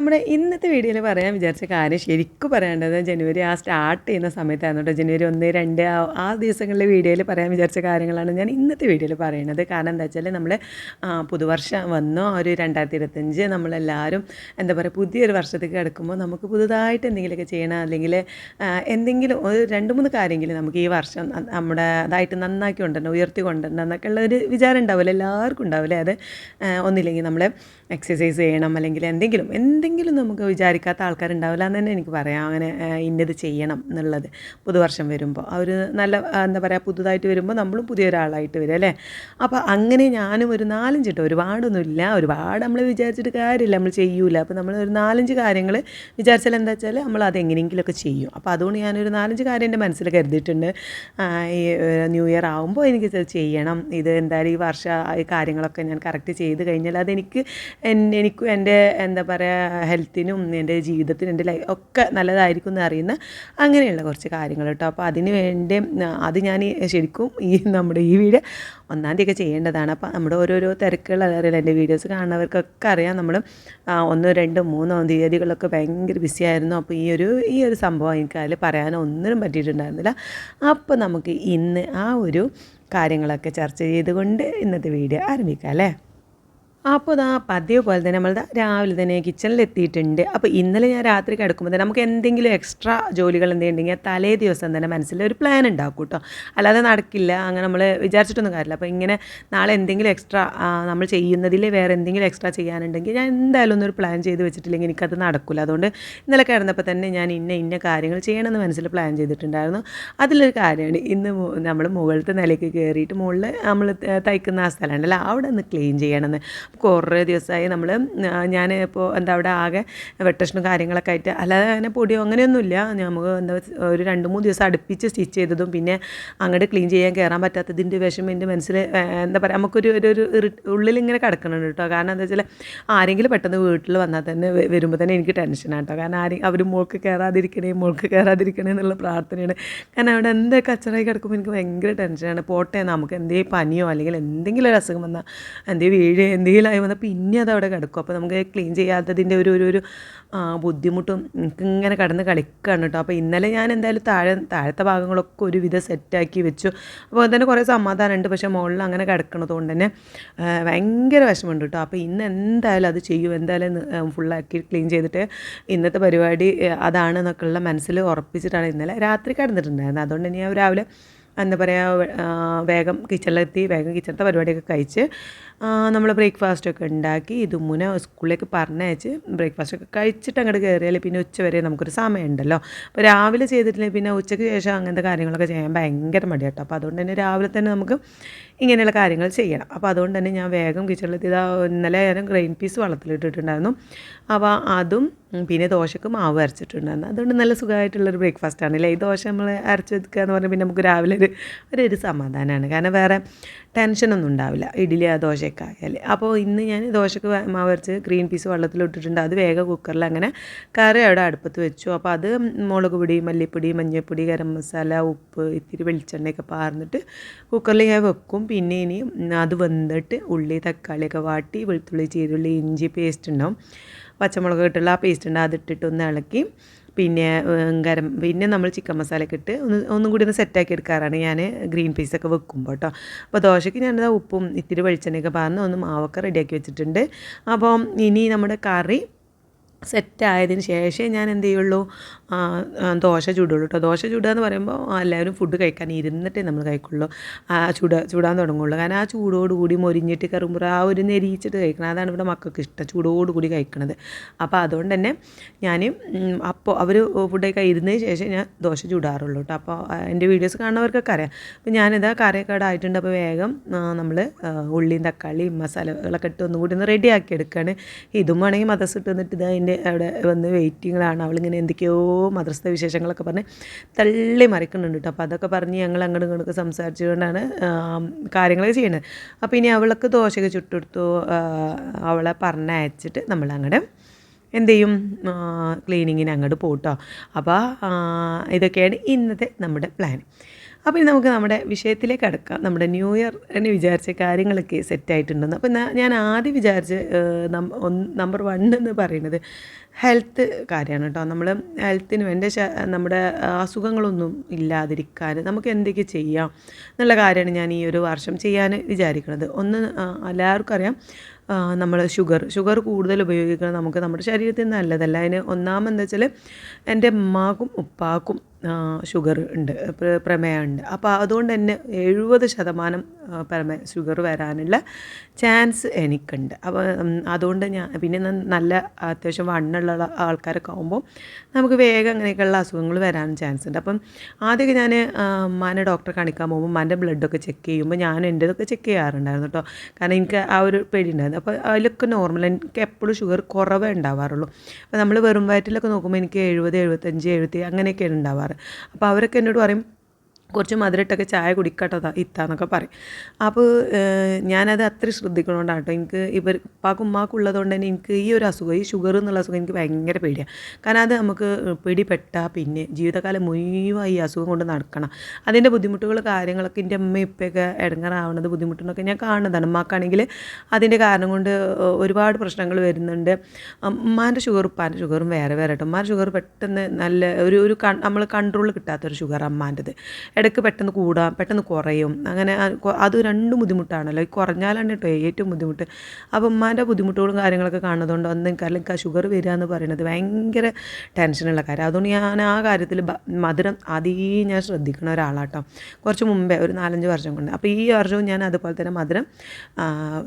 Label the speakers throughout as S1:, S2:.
S1: നമ്മുടെ ഇന്നത്തെ വീഡിയോയിൽ പറയാൻ വിചാരിച്ച കാര്യം ശരിക്കും പറയേണ്ടത് ജനുവരി ആ സ്റ്റാർട്ട് ചെയ്യുന്ന സമയത്തായിരുന്നു കേട്ടോ ജനുവരി ഒന്ന് രണ്ട് ആ ദിവസങ്ങളിലെ വീഡിയോയിൽ പറയാൻ വിചാരിച്ച കാര്യങ്ങളാണ് ഞാൻ ഇന്നത്തെ വീഡിയോയിൽ പറയുന്നത് കാരണം എന്താ വെച്ചാൽ നമ്മൾ പുതുവർഷം വന്നു. ഒരു രണ്ടായിരത്തി ഇരുപത്തഞ്ച് നമ്മളെല്ലാവരും എന്താ പറയുക പുതിയൊരു വർഷത്തേക്ക് കിടക്കുമ്പോൾ നമുക്ക് പുതുതായിട്ട് എന്തെങ്കിലുമൊക്കെ ചെയ്യണം അല്ലെങ്കിൽ എന്തെങ്കിലും ഒരു രണ്ട് മൂന്ന് കാര്യമെങ്കിലും നമുക്ക് ഈ വർഷം നമ്മുടെ അതായിട്ട് നന്നാക്കി കൊണ്ടുവരണം ഉയർത്തി കൊണ്ടുവരണം എന്നൊക്കെ ഉള്ള ഒരു വിചാരം ഉണ്ടാവില്ല. എല്ലാവർക്കും ഉണ്ടാവില്ലേ. അത് ഒന്നില്ലെങ്കിൽ നമ്മൾ എക്സസൈസ് ചെയ്യണം അല്ലെങ്കിൽ എന്തെങ്കിലും എന്തെങ്കിലും നമുക്ക് വിചാരിക്കാത്ത ആൾക്കാരുണ്ടാവില്ല എന്ന് തന്നെ എനിക്ക് പറയാം. അങ്ങനെ ഇന്നത് ചെയ്യണം എന്നുള്ളത്. പുതുവർഷം വരുമ്പോൾ അവർ നല്ല എന്താ പറയുക പുതുതായിട്ട് വരുമ്പോൾ നമ്മളും പുതിയൊരാളായിട്ട് വരും അല്ലേ? അപ്പോൾ അങ്ങനെ ഞാനും ഒരു നാലഞ്ച് കേട്ടോ ഒരുപാടൊന്നുമില്ല. ഒരുപാട് നമ്മൾ വിചാരിച്ചിട്ട് കാര്യമില്ല. നമ്മൾ ചെയ്യൂല. അപ്പോൾ നമ്മൾ ഒരു നാലഞ്ച് കാര്യങ്ങൾ വിചാരിച്ചാൽ എന്താ വെച്ചാൽ നമ്മൾ അത് എങ്ങനെയെങ്കിലുമൊക്കെ ചെയ്യും. അപ്പോൾ അതുകൊണ്ട് ഞാനൊരു നാലഞ്ച് കാര്യം എന്റെ മനസ്സിൽ കരുതിയിട്ടുണ്ട്. ഈ ന്യൂ ഇയർ ആകുമ്പോൾ എനിക്ക് ചെയ്യണം. ഇത് എന്തായാലും ഈ വർഷം ഈ കാര്യങ്ങളൊക്കെ ഞാൻ കറക്റ്റ് ചെയ്ത് കഴിഞ്ഞാൽ അതെനിക്ക് എനിക്കും എന്റെ എന്താ പറയുക ഹെൽത്തിനും എന്റെ ജീവിതത്തിനും എന്റെ ലൈഫ് ഒക്കെ നല്ലതായിരിക്കും എന്ന് അറിയുന്ന അങ്ങനെയുള്ള കുറച്ച് കാര്യങ്ങൾ കേട്ടോ. അപ്പോൾ അതിന് വേണ്ടി അത് ഞാൻ ശരിക്കും ഈ നമ്മുടെ ഈ വീഡിയോ ഒന്നാം തീയതി ചെയ്യേണ്ടതാണ്. അപ്പോൾ നമ്മുടെ ഓരോരോ തിരക്കുകൾ അറിയില്ല എന്റെ വീഡിയോസ് കാണുന്നവർക്കൊക്കെ അറിയാം. നമ്മൾ ഒന്നോ രണ്ടോ മൂന്നോ തീയതികളൊക്കെ ഭയങ്കര ബിസി ആയിരുന്നു. അപ്പോൾ ഈ ഒരു ഈ ഒരു സംഭവം എനിക്ക് അതിൽ പറയാനോ ഒന്നിനും പറ്റിയിട്ടുണ്ടായിരുന്നില്ല. അപ്പോൾ നമുക്ക് ഇന്ന് ആ ഒരു കാര്യങ്ങളൊക്കെ ചർച്ച ചെയ്തുകൊണ്ട് ഇന്നത്തെ വീഡിയോ ആരംഭിക്കാം അല്ലേ? അപ്പോൾ ഇതാ പതിവ് പോലെ തന്നെ നമ്മൾ രാവിലെ തന്നെ കിച്ചണിൽ എത്തിയിട്ടുണ്ട് അപ്പോൾ ഇന്നലെ ഞാൻ രാത്രി കിടക്കുമ്പോൾ തന്നെ നമുക്ക് എന്തെങ്കിലും എക്സ്ട്രാ ജോലികൾ എന്തെങ്കിലും തലേ ദിവസം തന്നെ മനസ്സിൽ ഒരു പ്ലാൻ ഉണ്ടാക്കും കേട്ടോ അല്ലാതെ നടക്കില്ല അങ്ങനെ നമ്മൾ വിചാരിച്ചിട്ടൊന്നും കാര്യമില്ല. അപ്പോൾ ഇങ്ങനെ നാളെ എന്തെങ്കിലും എക്സ്ട്രാ നമ്മൾ ചെയ്യുന്നതിൽ വേറെ എന്തെങ്കിലും എക്സ്ട്രാ ചെയ്യാനുണ്ടെങ്കിൽ ഞാൻ എന്തായാലും ഒന്നൊരു പ്ലാൻ ചെയ്ത് വെച്ചിട്ടില്ലെങ്കിൽ എനിക്കത് നടക്കില്ല അതുകൊണ്ട് ഇന്നലെ കിടന്നപ്പോൾ തന്നെ ഞാൻ ഇന്ന ഇന്ന കാര്യങ്ങൾ ചെയ്യണമെന്ന് മനസ്സിൽ പ്ലാൻ ചെയ്തിട്ടുണ്ടായിരുന്നു. അതിലൊരു കാര്യമാണ് ഇന്ന് നമ്മൾ മുകളിലത്തെ നിലയ്ക്ക് കയറിയിട്ട് മുകളിൽ നമ്മൾ തയ്ക്കുന്ന ആ സ്ഥലമുണ്ടല്ലോ അവിടെ ഒന്ന് ക്ലീൻ ചെയ്യണമെന്ന്. കുറേ ദിവസമായി നമ്മൾ ഞാൻ ഇപ്പോൾ എന്താ അവിടെ ആകെ വെട്ടഷനും കാര്യങ്ങളൊക്കെ ആയിട്ട് അല്ലാതെ അങ്ങനെ പൊടിയോ അങ്ങനെയൊന്നുമില്ല. നമുക്ക് എന്താ ഒരു രണ്ട് മൂന്ന് ദിവസം അടുപ്പിച്ച് സ്റ്റിച്ച് ചെയ്തതും പിന്നെ അങ്ങോട്ട് ക്ലീൻ ചെയ്യാൻ കയറാൻ പറ്റാത്തതിന്റെ വിഷമം എന്റെ മനസ്സിൽ എന്താ പറയുക നമുക്കൊരു ഒരു ഒരു ഉള്ളിൽ ഇങ്ങനെ കിടക്കുന്നുണ്ട് കേട്ടോ. കാരണം എന്താ വെച്ചാൽ ആരെങ്കിലും പെട്ടെന്ന് വീട്ടിൽ വന്നാൽ തന്നെ വരുമ്പോൾ തന്നെ എനിക്ക് ടെൻഷനാണ് കേട്ടോ. കാരണം ആരെയും അവർ മോൾക്ക് കയറാതിരിക്കണേ മോൾക്ക് കയറാതിരിക്കണേ എന്നുള്ള പ്രാർത്ഥനയാണ്. കാരണം അവിടെ എന്താ കച്ചറായി കിടക്കുമ്പോൾ എനിക്ക് ഭയങ്കര ടെൻഷനാണ്. പോട്ടെ നമുക്ക് എന്തെങ്കിലും പനിയോ അല്ലെങ്കിൽ എന്തെങ്കിലും ഒരു അസുഖം വന്നാൽ എന്തെങ്കിലും വീഴ് എന്തെങ്കിലും ആയി വന്നാൽ പിന്നെ അത് അവിടെ കിടക്കും. അപ്പോൾ നമുക്ക് ക്ലീൻ ചെയ്യാത്തതിന്റെ ഒരു ഒരു ഒരു ബുദ്ധിമുട്ടും ഇങ്ങനെ കടന്ന് കളിക്കുകയാണ് കേട്ടോ അപ്പോൾ ഇന്നലെ ഞാൻ എന്തായാലും താഴെ താഴത്തെ ഭാഗങ്ങളൊക്കെ ഒരുവിധം സെറ്റാക്കി വെച്ചു. അപ്പോൾ തന്നെ കുറേ സമാധാനമുണ്ട് പക്ഷേ മുകളിൽ അങ്ങനെ കിടക്കണത് കൊണ്ട് തന്നെ ഭയങ്കര വിഷമമുണ്ട് കേട്ടോ അപ്പോൾ ഇന്ന് എന്തായാലും അത് ചെയ്യും. എന്തായാലും ഫുള്ളാക്കി ക്ലീൻ ചെയ്തിട്ട് ഇന്നത്തെ പരിപാടി ആ, അതാണെന്നൊക്കെയുള്ള മനസ്സിൽ ഉറപ്പിച്ചിട്ടാണ് ഇന്നലെ രാത്രി കിടന്നിട്ടുണ്ടായിരുന്നത്. അതുകൊണ്ട് തന്നെ ഞാൻ രാവിലെ എന്താ പറയുക വേഗം കിച്ചണിലെത്തി വേഗം കിച്ചണത്തെ പരിപാടിയൊക്കെ കഴിച്ച് നമ്മൾ ബ്രേക്ക്ഫാസ്റ്റൊക്കെ ഉണ്ടാക്കി ഇത് മുന സ്കൂളിലേക്ക് പറഞ്ഞയച്ച് ബ്രേക്ക്ഫാസ്റ്റൊക്കെ കഴിച്ചിട്ട് അങ്ങോട്ട് കയറിയാൽ പിന്നെ ഉച്ച വരെ നമുക്കൊരു സമയമുണ്ടല്ലോ. അപ്പോൾ രാവിലെ ചെയ്തിട്ടില്ലെങ്കിൽ പിന്നെ ഉച്ചയ്ക്ക് ശേഷം അങ്ങനത്തെ കാര്യങ്ങളൊക്കെ ചെയ്യാൻ ഭയങ്കര മടിയാട്ടോ. അപ്പോൾ അതുകൊണ്ട് തന്നെ രാവിലെ തന്നെ നമുക്ക് ഇങ്ങനെയുള്ള കാര്യങ്ങൾ ചെയ്യണം. അപ്പോൾ അതുകൊണ്ട് തന്നെ ഞാൻ വേഗം കിച്ചണിലെത്തി. ഇതാ ഇന്നലെ ഞാൻ ഗ്രെയിൻ പീസ് വെള്ളത്തിലിട്ടിട്ടുണ്ടായിരുന്നു അപ്പോൾ അതും പിന്നെ ദോശക്ക് മാവ് അരച്ചിട്ടുണ്ടായിരുന്നു. അതുകൊണ്ട് നല്ല സുഖമായിട്ടുള്ളൊരു ബ്രേക്ക്ഫാസ്റ്റ് ആണ് അല്ലേ ഈ ദോശ നമ്മൾ അരച്ച് വെക്കുക എന്ന് പറഞ്ഞാൽ പിന്നെ നമുക്ക് രാവിലെ ഒരു ഒരു സമാധാനമാണ് കാരണം വേറെ ടെൻഷനൊന്നും ഉണ്ടാവില്ല. ഇഡ്ഡലി ആ ദോശയൊക്കെ ആയാൽ അപ്പോൾ ഇന്ന് ഞാൻ ദോശക്ക് മാവരച്ച് മാവ് ഗ്രീൻ പീസ് വെള്ളത്തിലിട്ടിട്ടുണ്ട് അത് വേഗം കുക്കറിൽ അങ്ങനെ കറി അവിടെ അടുപ്പത്ത് വെച്ചു. അപ്പോൾ അത് മുളക് പൊടി മല്ലിപ്പൊടി മഞ്ഞൾപ്പൊടി ഗരം മസാല ഉപ്പ് ഇത്തിരി വെളിച്ചെണ്ണയൊക്കെ പാർന്നിട്ട് കുക്കറിൽ ഞാൻ വെക്കും. പിന്നെ ഇനി അത് വെന്തിട്ട് ഉള്ളി തക്കാളിയൊക്കെ വാട്ടി വെളുത്തുള്ളി ചീരുള്ളി ഇഞ്ചി പേസ്റ്റ് ഉണ്ടാവും. പച്ചമുളക് ഇട്ടുള്ള ആ പേസ്റ്റ് ഉണ്ട് അതിട്ടിട്ടൊന്ന് ഇളക്കി പിന്നെ ഗരം പിന്നെ നമ്മൾ ചിക്കൻ മസാലയൊക്കെ ഇട്ട് ഒന്ന് ഒന്നും കൂടി ഒന്ന് സെറ്റാക്കി എടുക്കാറാണ് ഞാൻ ഗ്രീൻ പീസൊക്കെ വെക്കുമ്പോൾ കേട്ടോ അപ്പോൾ ദോശയ്ക്ക് ഞാനത് ഉപ്പും ഇത്തിരി വെളിച്ചെണ്ണയൊക്കെ പറഞ്ഞ് ഒന്ന് മാവൊക്കെ റെഡിയാക്കി വെച്ചിട്ടുണ്ട്. അപ്പം ഇനി നമ്മുടെ കറി സെറ്റായതിന് ശേഷമേ ഞാൻ എന്ത് ചെയ്യുള്ളൂ? ദോശ ചൂടുള്ളൂ കേട്ടോ ദോശ ചൂടുക എന്ന് പറയുമ്പോൾ എല്ലാവരും ഫുഡ് കഴിക്കാൻ ഇരുന്നിട്ടേ നമ്മൾ കഴിക്കുള്ളൂ. ആ ചൂട ചൂടാൻ തുടങ്ങുള്ളൂ. കാരണം ആ ചൂടോടുകൂടി മൊരിഞ്ഞിട്ട് കറുമ്പുറ ആ ഒരു നെരിയിച്ചിട്ട് കഴിക്കണം. അതാണ് ഇവിടെ മക്കൾക്ക് ഇഷ്ടം. ചൂടോടുകൂടി കഴിക്കണത്. അപ്പോൾ അതുകൊണ്ട് തന്നെ ഞാൻ അപ്പോൾ അവർ ഫുഡ് കഴിക്കാൻ ഇരുന്നതിന് ശേഷം ഞാൻ ദോശ ചൂടാറുള്ളൂ കേട്ടോ അപ്പോൾ എന്റെ വീഡിയോസ് കാണുന്നവർക്കൊക്കെ അറിയാം. അപ്പോൾ ഞാനിതാ കറിയൊക്കെ ആയിട്ടുണ്ട് അപ്പോൾ വേഗം നമ്മൾ ഉള്ളിയും തക്കാളിയും മസാലകളൊക്കെ ഇട്ട് ഒന്നും കൂടി ഒന്ന് റെഡിയാക്കി എടുക്കുകയാണ് ഇതും വേണമെങ്കിൽ മദ്രസ ഇട്ട് വന്നിട്ട് ഇതാ അതിന്റെ അവിടെ വന്ന് വെയിറ്റിങ്ങിലാണ് അവളിങ്ങനെ എന്തൊക്കെയോ മദ്രസ വിശേഷങ്ങളൊക്കെ പറഞ്ഞ് തള്ളി മറിക്കുന്നുണ്ട് കേട്ടോ അപ്പോൾ അതൊക്കെ പറഞ്ഞ് ഞങ്ങൾ അങ്ങോട്ടും ഇങ്ങോട്ടൊക്കെ സംസാരിച്ചുകൊണ്ടാണ് കാര്യങ്ങളൊക്കെ ചെയ്യുന്നത്. അപ്പോൾ ഇനി അവൾക്ക് ദോശയൊക്കെ ചുട്ടെടുത്തു അവളെ പറഞ്ഞയച്ചിട്ട് നമ്മൾ അങ്ങോട്ട് എന്ത് ചെയ്യും? ക്ലീനിങ്ങിന് അങ്ങോട്ട് പോട്ടോ അപ്പോൾ ഇതൊക്കെയാണ് ഇന്നത്തെ നമ്മുടെ പ്ലാൻ അപ്പോൾ നമുക്ക് നമ്മുടെ വിഷയത്തിലേക്ക് അടക്കാം. നമ്മുടെ ന്യൂ ഇയർ എന്ന് വിചാരിച്ച കാര്യങ്ങളൊക്കെ സെറ്റായിട്ടുണ്ടെന്ന് അപ്പോൾ ഞാൻ- ഞാൻ ആദ്യം വിചാരിച്ച് നമ്പർ വൺ എന്ന് പറയുന്നത് ഹെൽത്ത് കാര്യമാണ് കേട്ടോ. നമ്മൾ ഹെൽത്തിന് വേണ്ട നമ്മുടെ അസുഖങ്ങളൊന്നും ഇല്ലാതിരിക്കാൻ നമുക്ക് എന്തൊക്കെ ചെയ്യാം എന്നുള്ള കാര്യമാണ് ഞാൻ ഈ ഒരു വർഷം ചെയ്യാൻ വിചാരിക്കുന്നത്. ഒന്ന് എല്ലാവർക്കും അറിയാം നമ്മൾ ഷുഗർ ഷുഗർ കൂടുതൽ ഉപയോഗിക്കുന്നത് നമുക്ക് നമ്മുടെ ശരീരത്തിന് നല്ലതല്ല അതിന് ഒന്നാമെന്താ വെച്ചാൽ എന്റെ ഉമ്മാക്കും ഉപ്പാക്കും ഷുഗർ ഉണ്ട് പ്ര- പ്രമേയമുണ്ട് അപ്പോൾ അതുകൊണ്ട് തന്നെ എഴുപത് ശതമാനം പ്രമേ ഷുഗർ വരാനുള്ള ചാൻസ് എനിക്കുണ്ട്. അപ്പോൾ അതുകൊണ്ട് ഞാൻ പിന്നെ നല്ല അത്യാവശ്യം വണ്ണുള്ള ആൾക്കാരൊക്കെ ആകുമ്പോൾ നമുക്ക് വേഗം അങ്ങനെയൊക്കെയുള്ള അസുഖങ്ങൾ വരാനും ചാൻസ് ഉണ്ട്. അപ്പം ആദ്യമൊക്കെ ഞാൻ ഉമ്മാനെ ഡോക്ടറെ കാണിക്കാൻ പോകുമ്പോൾ ഉമ്മാന്റെ ബ്ലഡൊക്കെ ചെക്ക് ചെയ്യുമ്പോൾ ഞാൻ എന്റെതൊക്കെ ചെക്ക് ചെയ്യാറുണ്ടായിരുന്നു കേട്ടോ. കാരണം എനിക്ക് ആ ഒരു പേടി ഉണ്ടായിരുന്നു. അപ്പോൾ അതിലൊക്കെ നോർമൽ എനിക്ക് എപ്പോഴും ഷുഗർ കുറവേ ഉണ്ടാവാറുള്ളൂ. അപ്പോൾ നമ്മൾ വെറും വയറ്റിലൊക്കെ നോക്കുമ്പോൾ എനിക്ക് എഴുപത് എഴുപത്തഞ്ച് എഴുപത്തി അങ്ങനെയൊക്കെയാണ് ഉണ്ടാവാറ്. അപ്പോൾ അവരൊക്കെ എന്നോട് പറയും കുറച്ച് മധുരട്ടൊക്കെ ചായ കുടിക്കട്ടോ ഇത്താന്നൊക്കെ പറയും. അപ്പോൾ ഞാനത് അത്ര ശ്രദ്ധിക്കണോണ്ടാണ് കേട്ടോ എനിക്ക് ഇവർ ഉപ്പാക്കും ഉമ്മാക്കും ഉള്ളതുകൊണ്ട് തന്നെ എനിക്ക് ഈ ഒരു അസുഖം ഈ ഷുഗർ എന്നുള്ള അസുഖം എനിക്ക് ഭയങ്കര പേടിയാണ് കാരണം അത് നമുക്ക് പിടിപെട്ടാൽ പിന്നെ ജീവിതകാലം മുഴുവൻ ഈ അസുഖം കൊണ്ട് നടക്കണം. അതിന്റെ ബുദ്ധിമുട്ടുകൾ കാര്യങ്ങളൊക്കെ എന്റെ അമ്മ ഇപ്പൊക്കെ ഇടങ്ങാറാവണത് ബുദ്ധിമുട്ടുകളൊക്കെ ഞാൻ കാണുന്നതാണ്. ഉമ്മാക്കാണെങ്കിൽ അതിന്റെ കാരണം കൊണ്ട് ഒരുപാട് പ്രശ്നങ്ങൾ വരുന്നുണ്ട്. ഉമ്മാന്റെ ഷുഗർ ഉപ്പാന്റെ ഷുഗറും വേറെ വേറെ ഉമ്മാന്റെ ഷുഗർ പെട്ടെന്ന് നല്ല ഒരു ഒരു നമ്മൾ കൺട്രോൾ കിട്ടാത്തൊരു ഷുഗർ അമ്മാന്റെത് ഇടയ്ക്ക് പെട്ടെന്ന് കൂടാം പെട്ടെന്ന് കുറയും. അങ്ങനെ അത് രണ്ടും ബുദ്ധിമുട്ടാണല്ലോ. ഈ കുറഞ്ഞാലാണ് കേട്ടോ ഏറ്റവും ബുദ്ധിമുട്ട്. അപ്പോൾ ഉമ്മാന്റെ ബുദ്ധിമുട്ടുകളും കാര്യങ്ങളൊക്കെ കാണുന്നതുകൊണ്ട് അന്ന് എനിക്ക് അല്ലെങ്കിൽ ആ ഷുഗർ വരിക എന്ന് പറയുന്നത് ഭയങ്കര ടെൻഷനുള്ള കാര്യം. അതുകൊണ്ട് ഞാൻ ആ കാര്യത്തിൽ മധുരം അതീ ഞാൻ ശ്രദ്ധിക്കുന്ന ഒരാളാട്ടോ. കുറച്ച് മുമ്പേ ഒരു നാലഞ്ച് വർഷം കൊണ്ട്. അപ്പോൾ ഈ വർഷവും ഞാൻ അതുപോലെ തന്നെ മധുരം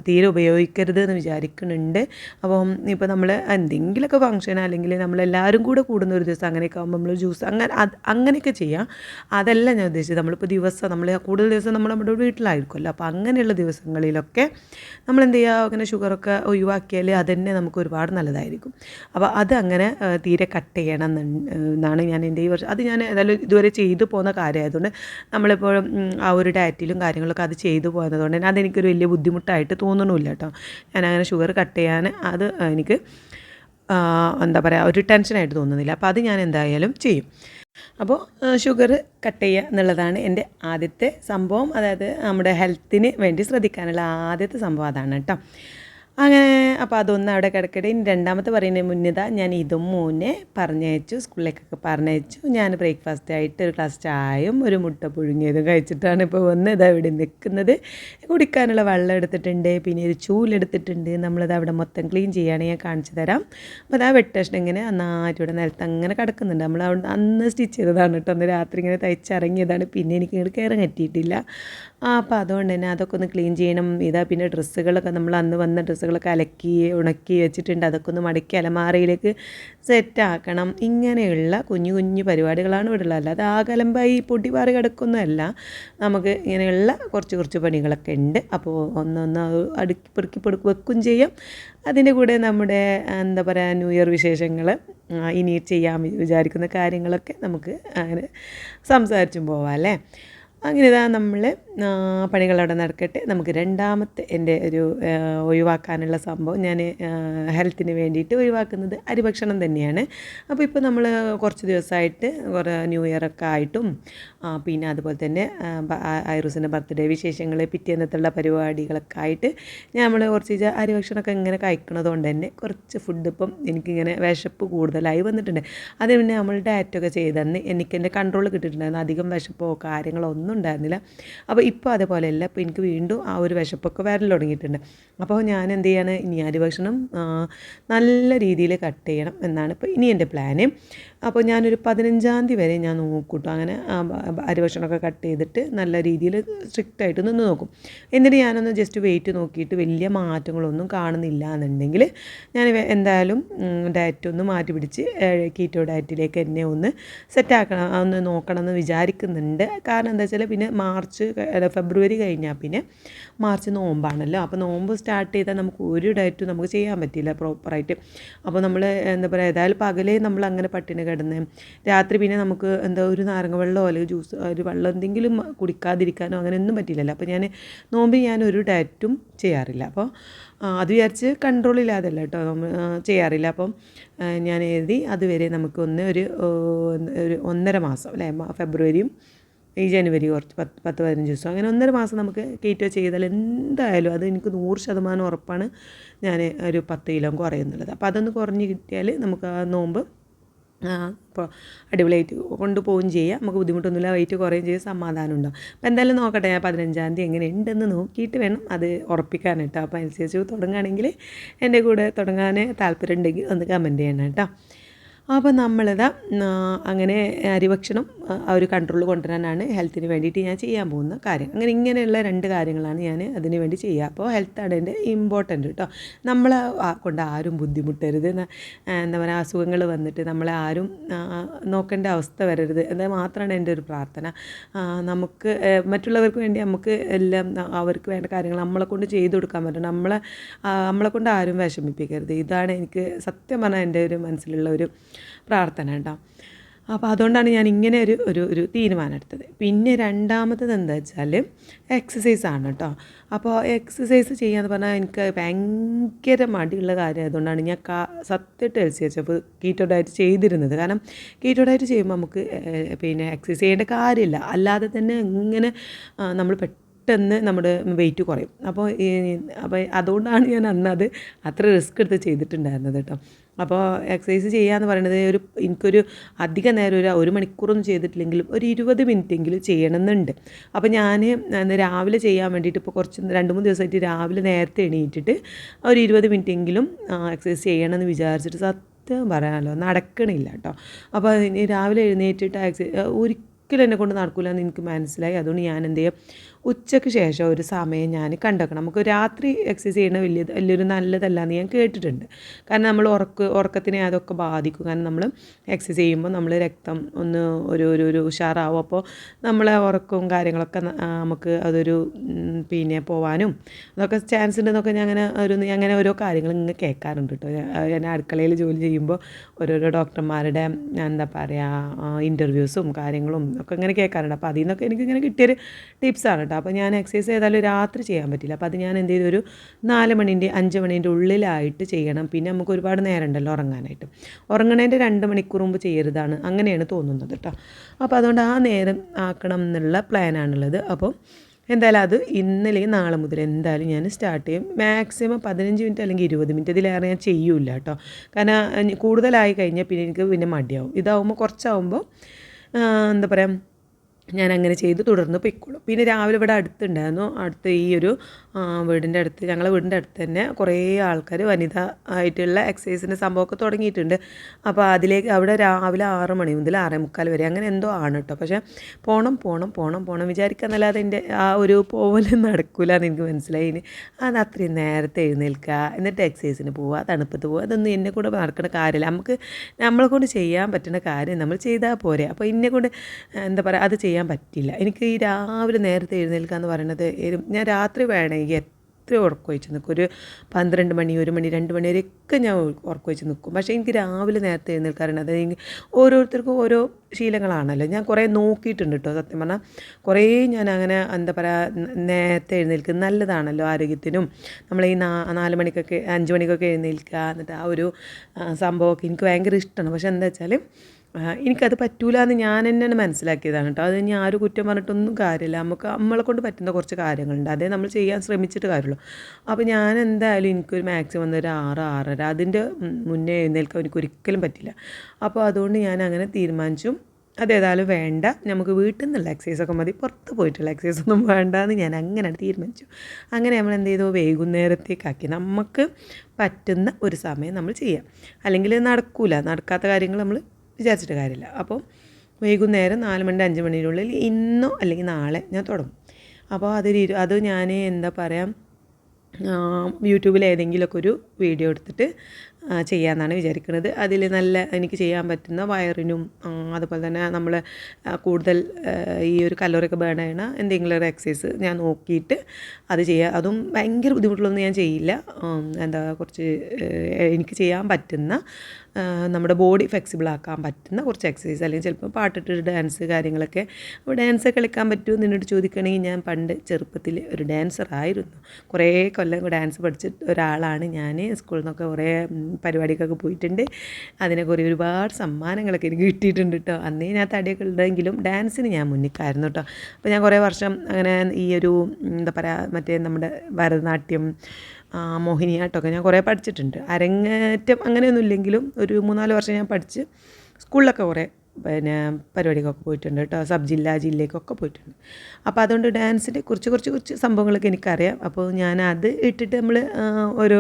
S1: തീരെ ഉപയോഗിക്കരുത് എന്ന് വിചാരിക്കുന്നുണ്ട്. അപ്പം ഇപ്പോൾ നമ്മൾ എന്തെങ്കിലുമൊക്കെ ഫംഗ്ഷൻ അല്ലെങ്കിൽ നമ്മളെല്ലാവരും കൂടെ കൂടുന്ന ഒരു ദിവസം അങ്ങനെയൊക്കെ ആകുമ്പോൾ നമ്മൾ ജ്യൂസ് അങ്ങനെ അങ്ങനെയൊക്കെ ചെയ്യാം. അതല്ല ഞാൻ ഉദ്ദേശിച്ചത്. നമ്മളിപ്പോൾ ദിവസം നമ്മൾ കൂടുതൽ ദിവസം നമ്മൾ നമ്മുടെ വീട്ടിലായിരിക്കുമല്ലോ അപ്പോൾ അങ്ങനെയുള്ള ദിവസങ്ങളിലൊക്കെ നമ്മൾ എന്ത് ചെയ്യുക അങ്ങനെ ഷുഗറൊക്കെ ഒഴിവാക്കിയാൽ അതന്നെ നമുക്ക് ഒരുപാട് നല്ലതായിരിക്കും. അപ്പോൾ അത് അങ്ങനെ തീരെ കട്ട് ചെയ്യണം എന്നാണ് ഞാൻ എന്റെ ഈ വർഷം. അത് ഞാൻ ഏതായാലും ഇതുവരെ ചെയ്തു പോകുന്ന കാര്യമായതുകൊണ്ട് നമ്മളിപ്പോഴും ആ ഒരു ഡയറ്റിലും കാര്യങ്ങളൊക്കെ അത് ചെയ്തു പോയതുകൊണ്ട് തന്നെ അതെനിക്കൊരു വലിയ ബുദ്ധിമുട്ടായിട്ട് തോന്നണമില്ല കേട്ടോ ഞാൻ അങ്ങനെ ഷുഗർ കട്ട് ചെയ്യാൻ അത് എനിക്ക് എന്താ പറയുക ഒരു ടെൻഷനായിട്ട് തോന്നുന്നില്ല. അപ്പോൾ അത് ഞാൻ എന്തായാലും ചെയ്യും. അപ്പോൾ ഷുഗർ കട്ട് ചെയ്യുക എന്നുള്ളതാണ് എന്റെ ആദ്യത്തെ സംഭവം. അതായത് നമ്മുടെ ഹെൽത്തിന് വേണ്ടി ശ്രദ്ധിക്കാനുള്ള ആദ്യത്തെ സംഭവം അതാണ് കേട്ടോ. അങ്ങനെ അപ്പോൾ അതൊന്ന് അവിടെ കിടക്കട്ടെ. ഇനി രണ്ടാമത്തെ പറയുന്ന മുന്നിത ഞാൻ ഇതും മൂന്നെ പറഞ്ഞയച്ചു സ്കൂളിലേക്കൊക്കെ പറഞ്ഞയച്ചു. ഞാൻ ബ്രേക്ക്ഫാസ്റ്റ് ആയിട്ട് ഒരു ക്ലാസ് ചായയും ഒരു മുട്ട പുഴുങ്ങിയതും കഴിച്ചിട്ടാണ് ഇപ്പോൾ വന്ന് ഇതാ ഇവിടെ നിൽക്കുന്നത്. കുടിക്കാനുള്ള വെള്ളം എടുത്തിട്ടുണ്ട് പിന്നെ ഒരു ചൂലെടുത്തിട്ടുണ്ട് നമ്മളത് അവിടെ മൊത്തം ക്ലീൻ ചെയ്യുകയാണെങ്കിൽ ഞാൻ കാണിച്ചു തരാം. അപ്പോൾ അതാ വെട്ടേഷൻ ഇങ്ങനെ നന്നായിട്ട് ഇവിടെ നിലത്ത് അങ്ങനെ കിടക്കുന്നുണ്ട്. നമ്മൾ അവിടെ അന്ന് സ്റ്റിച്ച് ചെയ്തതാണ് കേട്ടോ. അന്ന് രാത്രി ഇങ്ങനെ തയ്ച്ചിറങ്ങിയതാണ്. പിന്നെ എനിക്ക് ഇങ്ങോട്ട് കയറാൻ ആ അപ്പോൾ അതുകൊണ്ട് തന്നെ അതൊക്കെ ഒന്ന് ക്ലീൻ ചെയ്യണം. ഇതാ പിന്നെ ഡ്രസ്സുകളൊക്കെ നമ്മൾ അന്ന് വന്ന ഡ്രസ്സുകളൊക്കെ അലക്കി ഉണക്കി വെച്ചിട്ടുണ്ട്. അതൊക്കെ ഒന്ന് മടക്കി അലമാറയിലേക്ക് സെറ്റാക്കണം ഇങ്ങനെയുള്ള കുഞ്ഞു കുഞ്ഞു പരിപാടികളാണ് ഇവിടെ ഉള്ളത് അല്ലാതെ ആ കലമ്പായി പൊടി പാറി കിടക്കുന്നതല്ല. നമുക്ക് ഇങ്ങനെയുള്ള കുറച്ച് കുറച്ച് പണികളൊക്കെ ഉണ്ട്. അപ്പോൾ ഒന്നൊന്ന് അടുക്കി പെറുക്കി പെടുക്കും വെക്കും ചെയ്യാം. അതിന്റെ കൂടെ നമ്മുടെ എന്താ പറയുക ന്യൂ ഇയർ വിശേഷങ്ങൾ ഇനി ചെയ്യാൻ വിചാരിക്കുന്ന കാര്യങ്ങളൊക്കെ നമുക്ക് അങ്ങനെ സംസാരിച്ചും പോവാം അല്ലേ? അങ്ങനെ ഇതാ നമ്മൾ പണികളവിടെ നടക്കട്ടെ. നമുക്ക് രണ്ടാമത്തെ എന്റെ ഒരു ഒഴിവാക്കാനുള്ള സംഭവം ഞാൻ ഹെൽത്തിന് വേണ്ടിയിട്ട് ഒഴിവാക്കുന്നത് അരിഭക്ഷണം തന്നെയാണ്. അപ്പോൾ ഇപ്പോൾ നമ്മൾ കുറച്ച് ദിവസമായിട്ട് കുറേ ന്യൂ ഇയറൊക്കെ ആയിട്ടും പിന്നെ അതുപോലെ തന്നെ ഐറൂസിന്റെ ബർത്ത്ഡേ വിശേഷങ്ങൾ പിറ്റേന്നത്തുള്ള പരിപാടികളൊക്കെ ആയിട്ട് ഞാൻ നമ്മൾ കുറച്ച് അരിഭക്ഷണമൊക്കെ ഇങ്ങനെ കഴിക്കുന്നത് കൊണ്ട് തന്നെ കുറച്ച് ഫുഡ് ഇപ്പം എനിക്കിങ്ങനെ വിശപ്പ് കൂടുതലായി വന്നിട്ടുണ്ട്. അതിന് പിന്നെ നമ്മൾ ഡയറ്റൊക്കെ ചെയ്തെന്ന് എനിക്ക് എന്റെ കൺട്രോൾ കിട്ടിയിട്ടുണ്ടായിരുന്നു. അധികം വിശപ്പോ കാര്യങ്ങളോ ഒന്നും ഉണ്ടായിരുന്നില്ല. അപ്പോൾ ഇപ്പോൾ അതേപോലെയല്ല ഇപ്പോൾ എനിക്ക് വീണ്ടും ആ ഒരു വിശപ്പൊക്കെ വരൽ തുടങ്ങിയിട്ടുണ്ട്. അപ്പോൾ ഞാൻ എന്ത് ചെയ്യാണ്? ഇനി അരി ഭക്ഷണം നല്ല രീതിയിൽ കട്ട് ചെയ്യണം എന്നാണ് ഇപ്പോൾ ഇനി എന്റെ പ്ലാന് അപ്പോൾ ഞാനൊരു പതിനഞ്ചാം തീയതി വരെ ഞാൻ നോക്കൂട്ടോ. അങ്ങനെ അരിഭക്ഷണമൊക്കെ കട്ട് ചെയ്തിട്ട് നല്ല രീതിയിൽ സ്ട്രിക്റ്റായിട്ട് നിന്ന് നോക്കും. എന്നിട്ട് ഞാനൊന്ന് ജസ്റ്റ് വെയിറ്റ് നോക്കിയിട്ട് വലിയ മാറ്റങ്ങളൊന്നും കാണുന്നില്ല എന്നുണ്ടെങ്കിൽ ഞാൻ എന്തായാലും ഡയറ്റ് ഒന്ന് മാറ്റി പിടിച്ച് കീറ്റോ ഡയറ്റിലേക്ക് എന്നെ ഒന്ന് സെറ്റാക്കണം ഒന്ന് നോക്കണം എന്ന് വിചാരിക്കുന്നുണ്ട്. കാരണം എന്താ വെച്ചാൽ പിന്നെ മാർച്ച് ഫെബ്രുവരി കഴിഞ്ഞാൽ പിന്നെ മാർച്ച് നോമ്പാണല്ലോ. അപ്പോൾ നോമ്പ് സ്റ്റാർട്ട് ചെയ്താൽ നമുക്ക് ഒരു ഡയറ്റും നമുക്ക് ചെയ്യാൻ പറ്റില്ല പ്രോപ്പറായിട്ട് അപ്പോൾ നമ്മൾ എന്താ പറയുക ഏതായാലും പകലേ നമ്മൾ അങ്ങനെ പട്ടിണി കിടന്ന്. രാത്രി പിന്നെ നമുക്ക് എന്താ ഒരു നാരങ്ങ വെള്ളമോ അല്ലെങ്കിൽ ജ്യൂസ് ഒരു വെള്ളം എന്തെങ്കിലും കുടിക്കാതിരിക്കാനോ അങ്ങനെ ഒന്നും പറ്റില്ലല്ലോ. അപ്പോൾ ഞാൻ നോമ്പ് ഞാൻ ഒരു ഡയറ്റും ചെയ്യാറില്ല. അപ്പോൾ അത് വിചാരിച്ച് കൺട്രോൾ ഇല്ലാതല്ല കേട്ടോ ചെയ്യാറില്ല. അപ്പം ഞാൻ എഴുതി അതുവരെ നമുക്കൊന്ന് ഒരു ഒരു ഒന്നര മാസം അല്ലേ ഫെബ്രുവരിയും ഈ ജനുവരി കുറച്ച് പത്ത് പത്ത് പതിനഞ്ച് ദിവസം അങ്ങനെ ഒന്നര മാസം നമുക്ക് കീറ്റോ ചെയ്താൽ എന്തായാലും അത് എനിക്ക് നൂറ് ശതമാനം ഉറപ്പാണ് ഞാൻ ഒരു പത്ത് കിലോ കുറയുന്നുള്ളത്. അപ്പോൾ അതൊന്ന് കുറഞ്ഞ് കിട്ടിയാൽ നമുക്ക് ആ നോമ്പ് അപ്പോൾ അടിപൊളിയായിട്ട് കൊണ്ടുപോവുകയും ചെയ്യാം. നമുക്ക് ബുദ്ധിമുട്ടൊന്നുമില്ല. വെയിറ്റ് കുറയും ചെയ്യും സമാധാനം ഉണ്ടാവും. അപ്പോൾ എന്തായാലും നോക്കട്ടെ ഞാൻ പതിനഞ്ചാം തീയതി എങ്ങനെ ഉണ്ടെന്ന് നോക്കിയിട്ട് വേണം അത് ഉറപ്പിക്കാൻ കേട്ടോ. അപ്പോൾ അനുസരിച്ച് തുടങ്ങുകയാണെങ്കിൽ എന്റെ കൂടെ തുടങ്ങാൻ താല്പര്യം ഉണ്ടെങ്കിൽ ഒന്ന് കമന്റ് ചെയ്യണം കേട്ടോ. അപ്പോൾ നമ്മളിതാ അങ്ങനെ അരിഭക്ഷണം ആ ഒരു കൺട്രോൾ കൊണ്ടുവരാനാണ് ഹെൽത്തിന് വേണ്ടിയിട്ട് ഞാൻ ചെയ്യാൻ പോകുന്ന കാര്യം. അങ്ങനെ ഇങ്ങനെയുള്ള രണ്ട് കാര്യങ്ങളാണ് ഞാൻ അതിന് വേണ്ടി ചെയ്യുക. അപ്പോൾ ഹെൽത്താണ് എന്റെ ഇമ്പോർട്ടന്റ് കേട്ടോ നമ്മളെ കൊണ്ട് ആരും ബുദ്ധിമുട്ടരുത്. എന്താ പറയുക അസുഖങ്ങൾ വന്നിട്ട് നമ്മളെ ആരും നോക്കേണ്ട അവസ്ഥ വരരുത്. അത് മാത്രമാണ് എന്റെ ഒരു പ്രാർത്ഥന. നമുക്ക് മറ്റുള്ളവർക്ക് വേണ്ടി നമുക്ക് എല്ലാം അവർക്ക് വേണ്ട കാര്യങ്ങൾ നമ്മളെ കൊണ്ട് ചെയ്തു കൊടുക്കാൻ പറ്റും നമ്മളെ നമ്മളെ കൊണ്ട് ആരും വിഷമിപ്പിക്കരുത്. ഇതാണ് എനിക്ക് സത്യം പറഞ്ഞാൽ എന്റെ ഒരു മനസ്സിലുള്ള ഒരു പ്രാർത്ഥന കേട്ടോ. അപ്പോൾ അതുകൊണ്ടാണ് ഞാൻ ഇങ്ങനെ ഒരു ഒരു ഒരു തീരുമാനം എടുത്തത്. പിന്നെ രണ്ടാമത്തത് എന്താ വെച്ചാൽ എക്സസൈസ് ആണ് കേട്ടോ. അപ്പോൾ എക്സസൈസ് ചെയ്യാന്ന് പറഞ്ഞാൽ എനിക്ക് ഭയങ്കര മടിയുള്ള കാര്യം ആയതുകൊണ്ടാണ് ഞാൻ കാ സത്യമായിട്ട് L C H keto diet ചെയ്തിരുന്നത്. കാരണം കീറ്റോ ഡയറ്റ് ചെയ്യുമ്പോൾ നമുക്ക് പിന്നെ എക്സസൈസ് ചെയ്യേണ്ട കാര്യമില്ല. അല്ലാതെ തന്നെ ഇങ്ങനെ നമ്മൾ പെട്ടെന്ന് നമ്മുടെ വെയിറ്റ് കുറയും. അപ്പോൾ അപ്പോൾ അതുകൊണ്ടാണ് ഞാൻ അന്നത് അത്ര റിസ്ക് എടുത്ത് ചെയ്തിട്ടുണ്ടായിരുന്നത് കേട്ടോ. അപ്പോൾ എക്സസൈസ് ചെയ്യുക എന്ന് പറയുന്നത് ഒരു എനിക്കൊരു അധിക നേരം ഒരു ഒരു മണിക്കൂറൊന്നും ചെയ്തിട്ടില്ലെങ്കിലും ഒരു ഇരുപത് മിനിറ്റെങ്കിലും ചെയ്യണമെന്നുണ്ട്. അപ്പോൾ ഞാൻ രാവിലെ ചെയ്യാൻ വേണ്ടിയിട്ട് ഇപ്പോൾ കുറച്ച് രണ്ട് മൂന്ന് ദിവസമായിട്ട് രാവിലെ നേരത്തെ എണീറ്റിട്ട് ഒരു ഇരുപത് മിനിറ്റെങ്കിലും എക്സസൈസ് ചെയ്യണമെന്ന് വിചാരിച്ചിട്ട് സത്യം പറയാമല്ലോ നടക്കണില്ല കേട്ടോ. അപ്പോൾ രാവിലെ എഴുന്നേറ്റിട്ട് എക്സസൈസ് ഒരിക്കലും എന്നെ കൊണ്ട് നടക്കില്ല എന്ന് എനിക്ക് മനസ്സിലായി. അതുകൊണ്ട് ഞാൻ എന്ത് ഉച്ചയ്ക്ക് ശേഷം ഒരു സമയം ഞാൻ കണ്ടെക്കണം നമുക്ക് രാത്രി എക്സസൈസ് ചെയ്യണ വലിയ വലിയൊരു നല്ലതല്ല എന്ന് ഞാൻ കേട്ടിട്ടുണ്ട്. കാരണം നമ്മൾ ഉറക്ക ഉറക്കത്തിനെ അതൊക്കെ ബാധിക്കും. കാരണം നമ്മൾ എക്സസൈസ് ചെയ്യുമ്പോൾ നമ്മൾ രക്തം ഒന്ന് ഒരു ഒരു ഒരു ഉഷാറാവും. അപ്പോൾ നമ്മളെ ഉറക്കവും കാര്യങ്ങളൊക്കെ നമുക്ക് അതൊരു പിന്നെ പോവാനും അതൊക്കെ ചാൻസ് ഉണ്ടെന്നൊക്കെ ഞാൻ അങ്ങനെ ഒരു അങ്ങനെ ഓരോ കാര്യങ്ങൾ ഇങ്ങനെ കേൾക്കാറുണ്ട് കേട്ടോ ഞാൻ അടുക്കളയിൽ ജോലി ചെയ്യുമ്പോൾ ഓരോരോ ഡോക്ടർമാരുടെ എന്താ പറയുക ഇന്റർവ്യൂസും കാര്യങ്ങളും ഒക്കെ ഇങ്ങനെ കേൾക്കാറുണ്ട്. അപ്പോൾ അതിൽ നിന്നൊക്കെ എനിക്കിങ്ങനെ കിട്ടിയൊരു ടിപ്സാണ് കേട്ടോ അപ്പോൾ ഞാൻ എക്സസൈസ് ചെയ്താലും രാത്രി ചെയ്യാൻ പറ്റില്ല. അപ്പോൾ അത് ഞാൻ എന്ത് ചെയ്തു? ഒരു നാല് മണിന്റെ അഞ്ച് മണീന്റെ ഉള്ളിലായിട്ട് ചെയ്യണം. പിന്നെ നമുക്ക് ഒരുപാട് നേരം ഉണ്ടല്ലോ ഉറങ്ങാനായിട്ട്. ഉറങ്ങണേന്റെ രണ്ട് മണിക്കൂർ മുമ്പ് ചെയ്യരുതാണ് അങ്ങനെയാണ് തോന്നുന്നത് കേട്ടോ. അപ്പോൾ അതുകൊണ്ട് ആ നേരം ആക്കണം എന്നുള്ള പ്ലാനാണുള്ളത് അപ്പോൾ എന്തായാലും അത് ഇന്നലെ നാളെ മുതൽ എന്തായാലും ഞാൻ സ്റ്റാർട്ട് ചെയ്യും. മാക്സിമം പതിനഞ്ച് മിനിറ്റ് അല്ലെങ്കിൽ ഇരുപത് മിനിറ്റ് ഇതിലേറെ ഞാൻ ചെയ്യൂല കേട്ടോ. കാരണം കൂടുതലായി കഴിഞ്ഞാൽ പിന്നെ എനിക്ക് പിന്നെ മടിയാവും. ഇതാവുമ്പോൾ കുറച്ചാവുമ്പോൾ എന്താ പറയുക ഞാൻ അങ്ങനെ ചെയ്ത് തുടർന്ന് പൊയ്ക്കോളും. പിന്നെ രാവിലെ ഇവിടെ അടുത്തുണ്ടായിരുന്നു. അടുത്ത് ഈ ഒരു വീടിന്റെ അടുത്ത് ഞങ്ങളെ വീടിന്റെ അടുത്ത് തന്നെ കുറേ ആൾക്കാർ വനിത ആയിട്ടുള്ള എക്സസൈസിന്റെ സംഭവമൊക്കെ തുടങ്ങിയിട്ടുണ്ട്. അപ്പോൾ അതിലേക്ക് അവിടെ രാവിലെ ആറ് മണി മുതൽ ആറേ മുക്കാൽ വരെ അങ്ങനെ എന്തോ ആണ് കേട്ടോ. പക്ഷേ പോണം പോണം പോണം പോണം വിചാരിക്കാന്നല്ലാതെ എന്റെ ആ ഒരു പോവലും നടക്കില്ല എന്ന് എനിക്ക് മനസ്സിലായി. ഇനി അത് അത്രയും നേരത്തെ എഴുന്നേൽക്കുക എന്നിട്ട് എക്സസൈസിന് പോവുക തണുപ്പത്ത് പോവുക അതൊന്നും എന്നെ കൂടെ നടക്കുന്ന കാര്യമില്ല. നമുക്ക് നമ്മളെ കൊണ്ട് ചെയ്യാൻ പറ്റുന്ന കാര്യം നമ്മൾ ചെയ്താൽ പോരെ. അപ്പോൾ എന്നെ കൊണ്ട് എന്താ പറയുക അത് ചെയ്യാൻ പറ്റില്ല. എനിക്ക് ഈ രാവിലെ നേരത്തെ എഴുന്നേൽക്കുക എന്ന് പറയുന്നത് ഞാൻ രാത്രി വേണമെങ്കിൽ എത്ര ഉറക്കം വെച്ച് നിൽക്കും ഒരു പന്ത്രണ്ട് മണി ഒരു മണി രണ്ട് മണി വരെയൊക്കെ ഞാൻ ഉറക്കം വെച്ച് നിൽക്കും പക്ഷേ എനിക്ക് രാവിലെ നേരത്തെ എഴുന്നേൽക്കാറുണ്ട് അത് ഓരോരുത്തർക്കും ഓരോ ശീലങ്ങളാണല്ലോ. ഞാൻ കുറേ നോക്കിയിട്ടുണ്ട് കേട്ടോ സത്യം പറഞ്ഞാൽ കുറേ ഞാൻ അങ്ങനെ എന്താ പറയുക നേരത്തെ എഴുന്നേൽക്കുന്നത് നല്ലതാണല്ലോ ആരോഗ്യത്തിനും. നമ്മൾ ഈ നാ നാല് മണിക്കൊക്കെ അഞ്ച് മണിക്കൊക്കെ എഴുന്നേൽക്കുക എന്നിട്ട് ആ ഒരു സംഭവമൊക്കെ എനിക്ക് ഭയങ്കര ഇഷ്ടമാണ്. പക്ഷേ എന്താ വെച്ചാൽ എനിക്കത് പറ്റൂല എന്ന് ഞാൻ തന്നെയാണ് മനസ്സിലാക്കിയതാണ് കേട്ടോ അത് ഇനി ആരും കുറ്റം പറഞ്ഞിട്ടൊന്നും കാര്യമില്ല. നമുക്ക് നമ്മളെ കൊണ്ട് പറ്റുന്ന കുറച്ച് കാര്യങ്ങളുണ്ട്. അതേ നമ്മൾ ചെയ്യാൻ ശ്രമിച്ചിട്ട് കാര്യമുള്ളൂ. അപ്പോൾ ഞാൻ എന്തായാലും എനിക്കൊരു മാക്സിമം ഒരു ആറ് ആറര അതിന്റെ മുന്നേ എഴുന്നേൽക്കാൻ എനിക്ക് ഒരിക്കലും പറ്റില്ല അപ്പോൾ അതുകൊണ്ട് ഞാൻ അങ്ങനെ തീരുമാനിച്ചു. അതേതായാലും വേണ്ട. നമുക്ക് വീട്ടിൽ നിന്നുള്ള എക്സസൈസൊക്കെ മതി. പുറത്ത് പോയിട്ടുള്ള എക്സസൈസ് ഒന്നും വേണ്ട എന്ന് ഞാൻ അങ്ങനെ തീരുമാനിച്ചു. അങ്ങനെ നമ്മൾ എന്ത് ചെയ്തു? വൈകുന്നേരത്തേക്കാക്കി. നമുക്ക് പറ്റുന്ന ഒരു സമയം നമ്മൾ ചെയ്യാം. അല്ലെങ്കിൽ നടക്കൂല. നടക്കാത്ത കാര്യങ്ങൾ നമ്മൾ വിചാരിച്ചിട്ട് കാര്യമില്ല. അപ്പോൾ വൈകുന്നേരം നാല് മണി അഞ്ച് മണിയുള്ളിൽ ഇന്നോ അല്ലെങ്കിൽ നാളെ ഞാൻ തുടങ്ങും. അപ്പോൾ അതൊരു അത് ഞാൻ എന്താ പറയാം യൂട്യൂബിൽ ഏതെങ്കിലുമൊക്കെ ഒരു വീഡിയോ എടുത്തിട്ട് ചെയ്യാമെന്നാണ് വിചാരിക്കുന്നത്. അതിൽ നല്ല എനിക്ക് ചെയ്യാൻ പറ്റുന്ന വയറിനും അതുപോലെ തന്നെ നമ്മൾ കൂടുതൽ ഈ ഒരു കലോറിയൊക്കെ ബേൺ ചെയ്യണ എന്തെങ്കിലും ഒരു എക്സസൈസ് ഞാൻ നോക്കിയിട്ട് അത് ചെയ്യുക അതും ഭയങ്കര ബുദ്ധിമുട്ടുള്ളൊന്നും ഞാൻ ചെയ്യില്ല. എന്താ കുറച്ച് എനിക്ക് ചെയ്യാൻ പറ്റുന്ന നമ്മുടെ ബോഡി ഫ്ലെക്സിബിൾ ആക്കാൻ പറ്റുന്ന കുറച്ച് എക്സസൈസ് അല്ലെങ്കിൽ ചിലപ്പോൾ പാട്ടിട്ട് ഡാൻസ് കാര്യങ്ങളൊക്കെ. അപ്പോൾ ഡാൻസ് കളിക്കാൻ പറ്റുമോ എന്ന് എന്നോട് ചോദിക്കുകയാണെങ്കിൽ ഞാൻ പണ്ട് ചെറുപ്പത്തിൽ ഒരു ഡാൻസർ ആയിരുന്നു. കുറേ കൊല്ലം ഡാൻസ് പഠിച്ച ഒരാളാണ് ഞാൻ. സ്കൂളിൽ നിന്നൊക്കെ കുറേ പരിപാടിക്കൊക്കെ പോയിട്ടുണ്ട്. അതിനെ കുറേ ഒരുപാട് സമ്മാനങ്ങളൊക്കെ എനിക്ക് കിട്ടിയിട്ടുണ്ട് കേട്ടോ അന്നേ ഞാൻ തടിയൊക്കെ ഉണ്ടെങ്കിലും ഡാൻസിന് ഞാൻ മുന്നിക്കായിരുന്നു കേട്ടോ അപ്പോൾ ഞാൻ കുറേ വർഷം അങ്ങനെ ഈ ഒരു എന്താ പറയുക മറ്റേ നമ്മുടെ ഭരതനാട്യം മോഹിനിയാട്ടമൊക്കെ ഞാൻ കുറേ പഠിച്ചിട്ടുണ്ട്. അരങ്ങേറ്റം അങ്ങനെയൊന്നും ഇല്ലെങ്കിലും ഒരു മൂന്നാൽ വർഷം ഞാൻ പഠിച്ച് സ്കൂളിലൊക്കെ കുറേ പിന്നെ പരിപാടിക്കൊക്കെ പോയിട്ടുണ്ട് കേട്ടോ. സബ് ജില്ല ജില്ലയ്ക്കൊക്കെ പോയിട്ടുണ്ട്. അപ്പോൾ അതുകൊണ്ട് ഡാൻസിന്റെ കുറച്ച് കുറച്ച് കുറച്ച് സംഭവങ്ങളൊക്കെ എനിക്കറിയാം. അപ്പോൾ ഞാൻ അത് ഇട്ടിട്ട് നമ്മൾ ഓരോ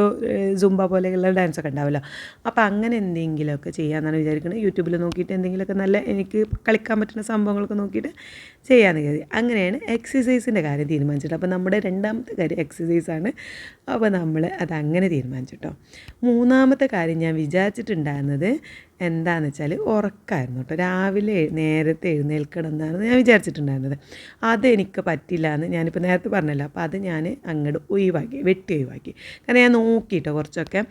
S1: സുംബ പോലെയുള്ള ഡാൻസൊക്കെ ഉണ്ടാവുമല്ലോ. അപ്പോൾ അങ്ങനെ എന്തെങ്കിലുമൊക്കെ ചെയ്യാമെന്നാണ് വിചാരിക്കുന്നത്. യൂട്യൂബിൽ നോക്കിയിട്ട് എന്തെങ്കിലുമൊക്കെ നല്ല എനിക്ക് കളിക്കാൻ പറ്റുന്ന സംഭവങ്ങളൊക്കെ നോക്കിയിട്ട് ചെയ്യാമെന്ന് കരുതി. അങ്ങനെയാണ് എക്സസൈസിന്റെ കാര്യം തീരുമാനിച്ചിട്ട് അപ്പോൾ നമ്മുടെ രണ്ടാമത്തെ കാര്യം എക്സസൈസാണ്. അപ്പോൾ നമ്മൾ അതങ്ങനെ തീരുമാനിച്ചിട്ടോ മൂന്നാമത്തെ കാര്യം ഞാൻ വിചാരിച്ചിട്ടുണ്ടായിരുന്നത് എന്താണെന്ന് വെച്ചാൽ ഉറക്കമായിരുന്നു കേട്ടോ. രാവിലെ നേരത്തെ എഴുന്നേൽക്കണം എന്നാണ് ഞാൻ വിചാരിച്ചിട്ടുണ്ടായിരുന്നത്. അതെനിക്ക് പറ്റില്ല എന്ന് ഞാനിപ്പോൾ നേരത്തെ പറഞ്ഞല്ലോ. അപ്പോൾ അത് ഞാൻ അങ്ങോട്ട് ഒഴിവാക്കി വെട്ടി ഒഴിവാക്കി. കാരണം ഞാൻ നോക്കിയിട്ടോ കുറച്ചൊക്കെ.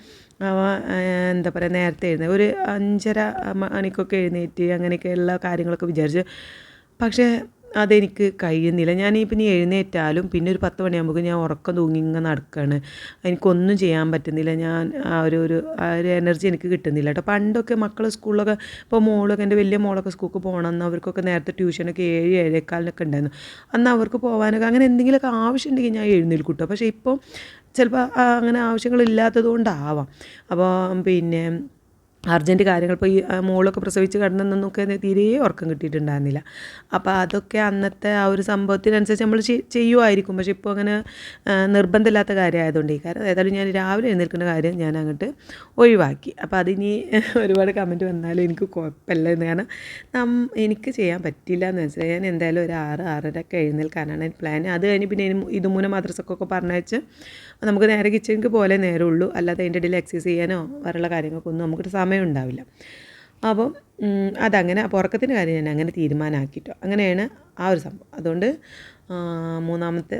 S1: എന്താ പറയുക നേരത്തെ എഴുന്നേ ഒരു അഞ്ചര മണിക്കൊക്കെ എഴുന്നേറ്റ് എല്ലാ കാര്യങ്ങളൊക്കെ വിചാരിച്ച്. പക്ഷേ അതെനിക്ക് കഴിയുന്നില്ല. ഞാൻ ഞാനിപ്പോൾ ഇനി എഴുന്നേറ്റാലും പിന്നെ ഒരു പത്ത് മണിയാകുമ്പോൾ ഞാൻ ഉറക്കം തൂങ്ങി ഇങ്ങനെ നടക്കുകയാണ് എനിക്കൊന്നും ചെയ്യാൻ പറ്റുന്നില്ല. ഞാൻ ആ ഒരു ഒരു ആ ഒരു എനർജി എനിക്ക് കിട്ടുന്നില്ല കേട്ടോ. പണ്ടൊക്കെ മക്കൾ സ്കൂളിലൊക്കെ ഇപ്പോൾ മോളൊക്കെ എന്റെ വലിയ മോളൊക്കെ സ്കൂൾക്ക് പോകണം എന്ന് അവർക്കൊക്കെ നേരത്തെ ട്യൂഷനൊക്കെ ഏഴ് ഏഴേക്കാലിനൊക്കെ ഉണ്ടായിരുന്നു. അന്ന് അവർക്ക് പോകാനൊക്കെ അങ്ങനെ എന്തെങ്കിലുമൊക്കെ ആവശ്യമുണ്ടെങ്കിൽ ഞാൻ എഴുന്നേൽക്കും പക്ഷേ ഇപ്പോൾ ചിലപ്പോൾ അങ്ങനെ ആവശ്യങ്ങളില്ലാത്തത് കൊണ്ടാവാം അപ്പോൾ പിന്നെ അർജന്റ് കാര്യങ്ങൾ ഇപ്പോൾ ഈ മോളൊക്കെ പ്രസവിച്ച് കിടന്നൊക്കെ തീരെ ഉറക്കം കിട്ടിയിട്ടുണ്ടായിരുന്നില്ല. അപ്പോൾ അതൊക്കെ അന്നത്തെ ആ ഒരു സംഭവത്തിനനുസരിച്ച് നമ്മൾ ചെയ്- ചെയ്യുമായിരിക്കും പക്ഷേ ഇപ്പോൾ അങ്ങനെ നിർബന്ധമില്ലാത്ത കാര്യമായതുകൊണ്ട് ഈ കാര്യം. ഏതായാലും ഞാൻ രാവിലെ എഴുന്നേൽക്കുന്ന കാര്യം ഞാൻ അങ്ങോട്ട് ഒഴിവാക്കി. അപ്പോൾ അതിനി ഒരുപാട് കമന്റ് വന്നാലും എനിക്ക് കുഴപ്പമില്ല എന്ന്. കാരണം നം എനിക്ക് ചെയ്യാൻ പറ്റില്ല എന്ന് വെച്ചാൽ ഞാൻ എന്തായാലും ഒരു ആറ് ആറരയൊക്കെ എഴുന്നേൽക്കാനാണ് പ്ലാൻ അത് കഴിഞ്ഞ് പിന്നെ ഇത് മദ്രസക്കൊക്കെ പറഞ്ഞയച്ച് നമുക്ക് നേരെ കിച്ചണിക്ക് പോലെ നേരെ ഉള്ളൂ അല്ലാതെ അതിന്റെ ഇടയിൽ എക്സസൈസ് ചെയ്യാനോ വേറെയുള്ള കാര്യങ്ങൾക്കൊന്നും നമുക്കൊരു സമയം ഉണ്ടാവില്ല. അപ്പോൾ അതങ്ങനെ അപ്പോൾ ഉറക്കത്തിന്റെ കാര്യം ഞാൻ അങ്ങനെ തീരുമാനമാക്കിയിട്ടോ അങ്ങനെയാണ് ആ ഒരു സംഭവം. അതുകൊണ്ട് മൂന്നാമത്തെ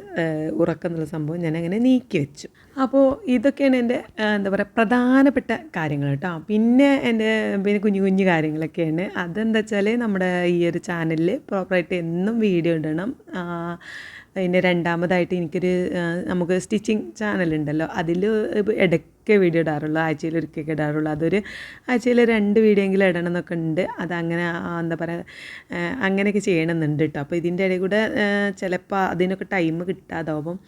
S1: ഉറക്കം എന്നുള്ള സംഭവം ഞാൻ അങ്ങനെ നീക്കി വെച്ചു. അപ്പോൾ ഇതൊക്കെയാണ് എന്റെ എന്താ പറയുക പ്രധാനപ്പെട്ട കാര്യങ്ങൾ കേട്ടോ. പിന്നെ എന്റെ പിന്നെ കുഞ്ഞു കുഞ്ഞു കാര്യങ്ങളൊക്കെയാണ്. അതെന്താ വെച്ചാൽ നമ്മുടെ ഈ ഒരു ചാനലിൽ പ്രോപ്പറായിട്ട് എന്നും വീഡിയോ ഇടണം. പിന്നെ രണ്ടാമതായിട്ട് എനിക്കൊരു നമുക്ക് സ്റ്റിച്ചിങ് ചാനലുണ്ടല്ലോ. അതിൽ ഇടയ്ക്ക് വീഡിയോ ഇടാറുള്ളൂ ആഴ്ചയിൽ ഒരിക്കലൊക്കെ ഇടാറുള്ളൂ. അതൊരു ആഴ്ചയിൽ രണ്ട് വീഡിയോ എങ്കിലും ഇടണം എന്നൊക്കെ ഉണ്ട്. അതങ്ങനെ എന്താ പറയുക അങ്ങനെയൊക്കെ ചെയ്യണമെന്നുണ്ട് കേട്ടോ അപ്പോൾ ഇതിന്റെ ഇടയിൽ കൂടെ ചിലപ്പോൾ അതിനൊക്കെ ടൈം കിട്ടാതാവും.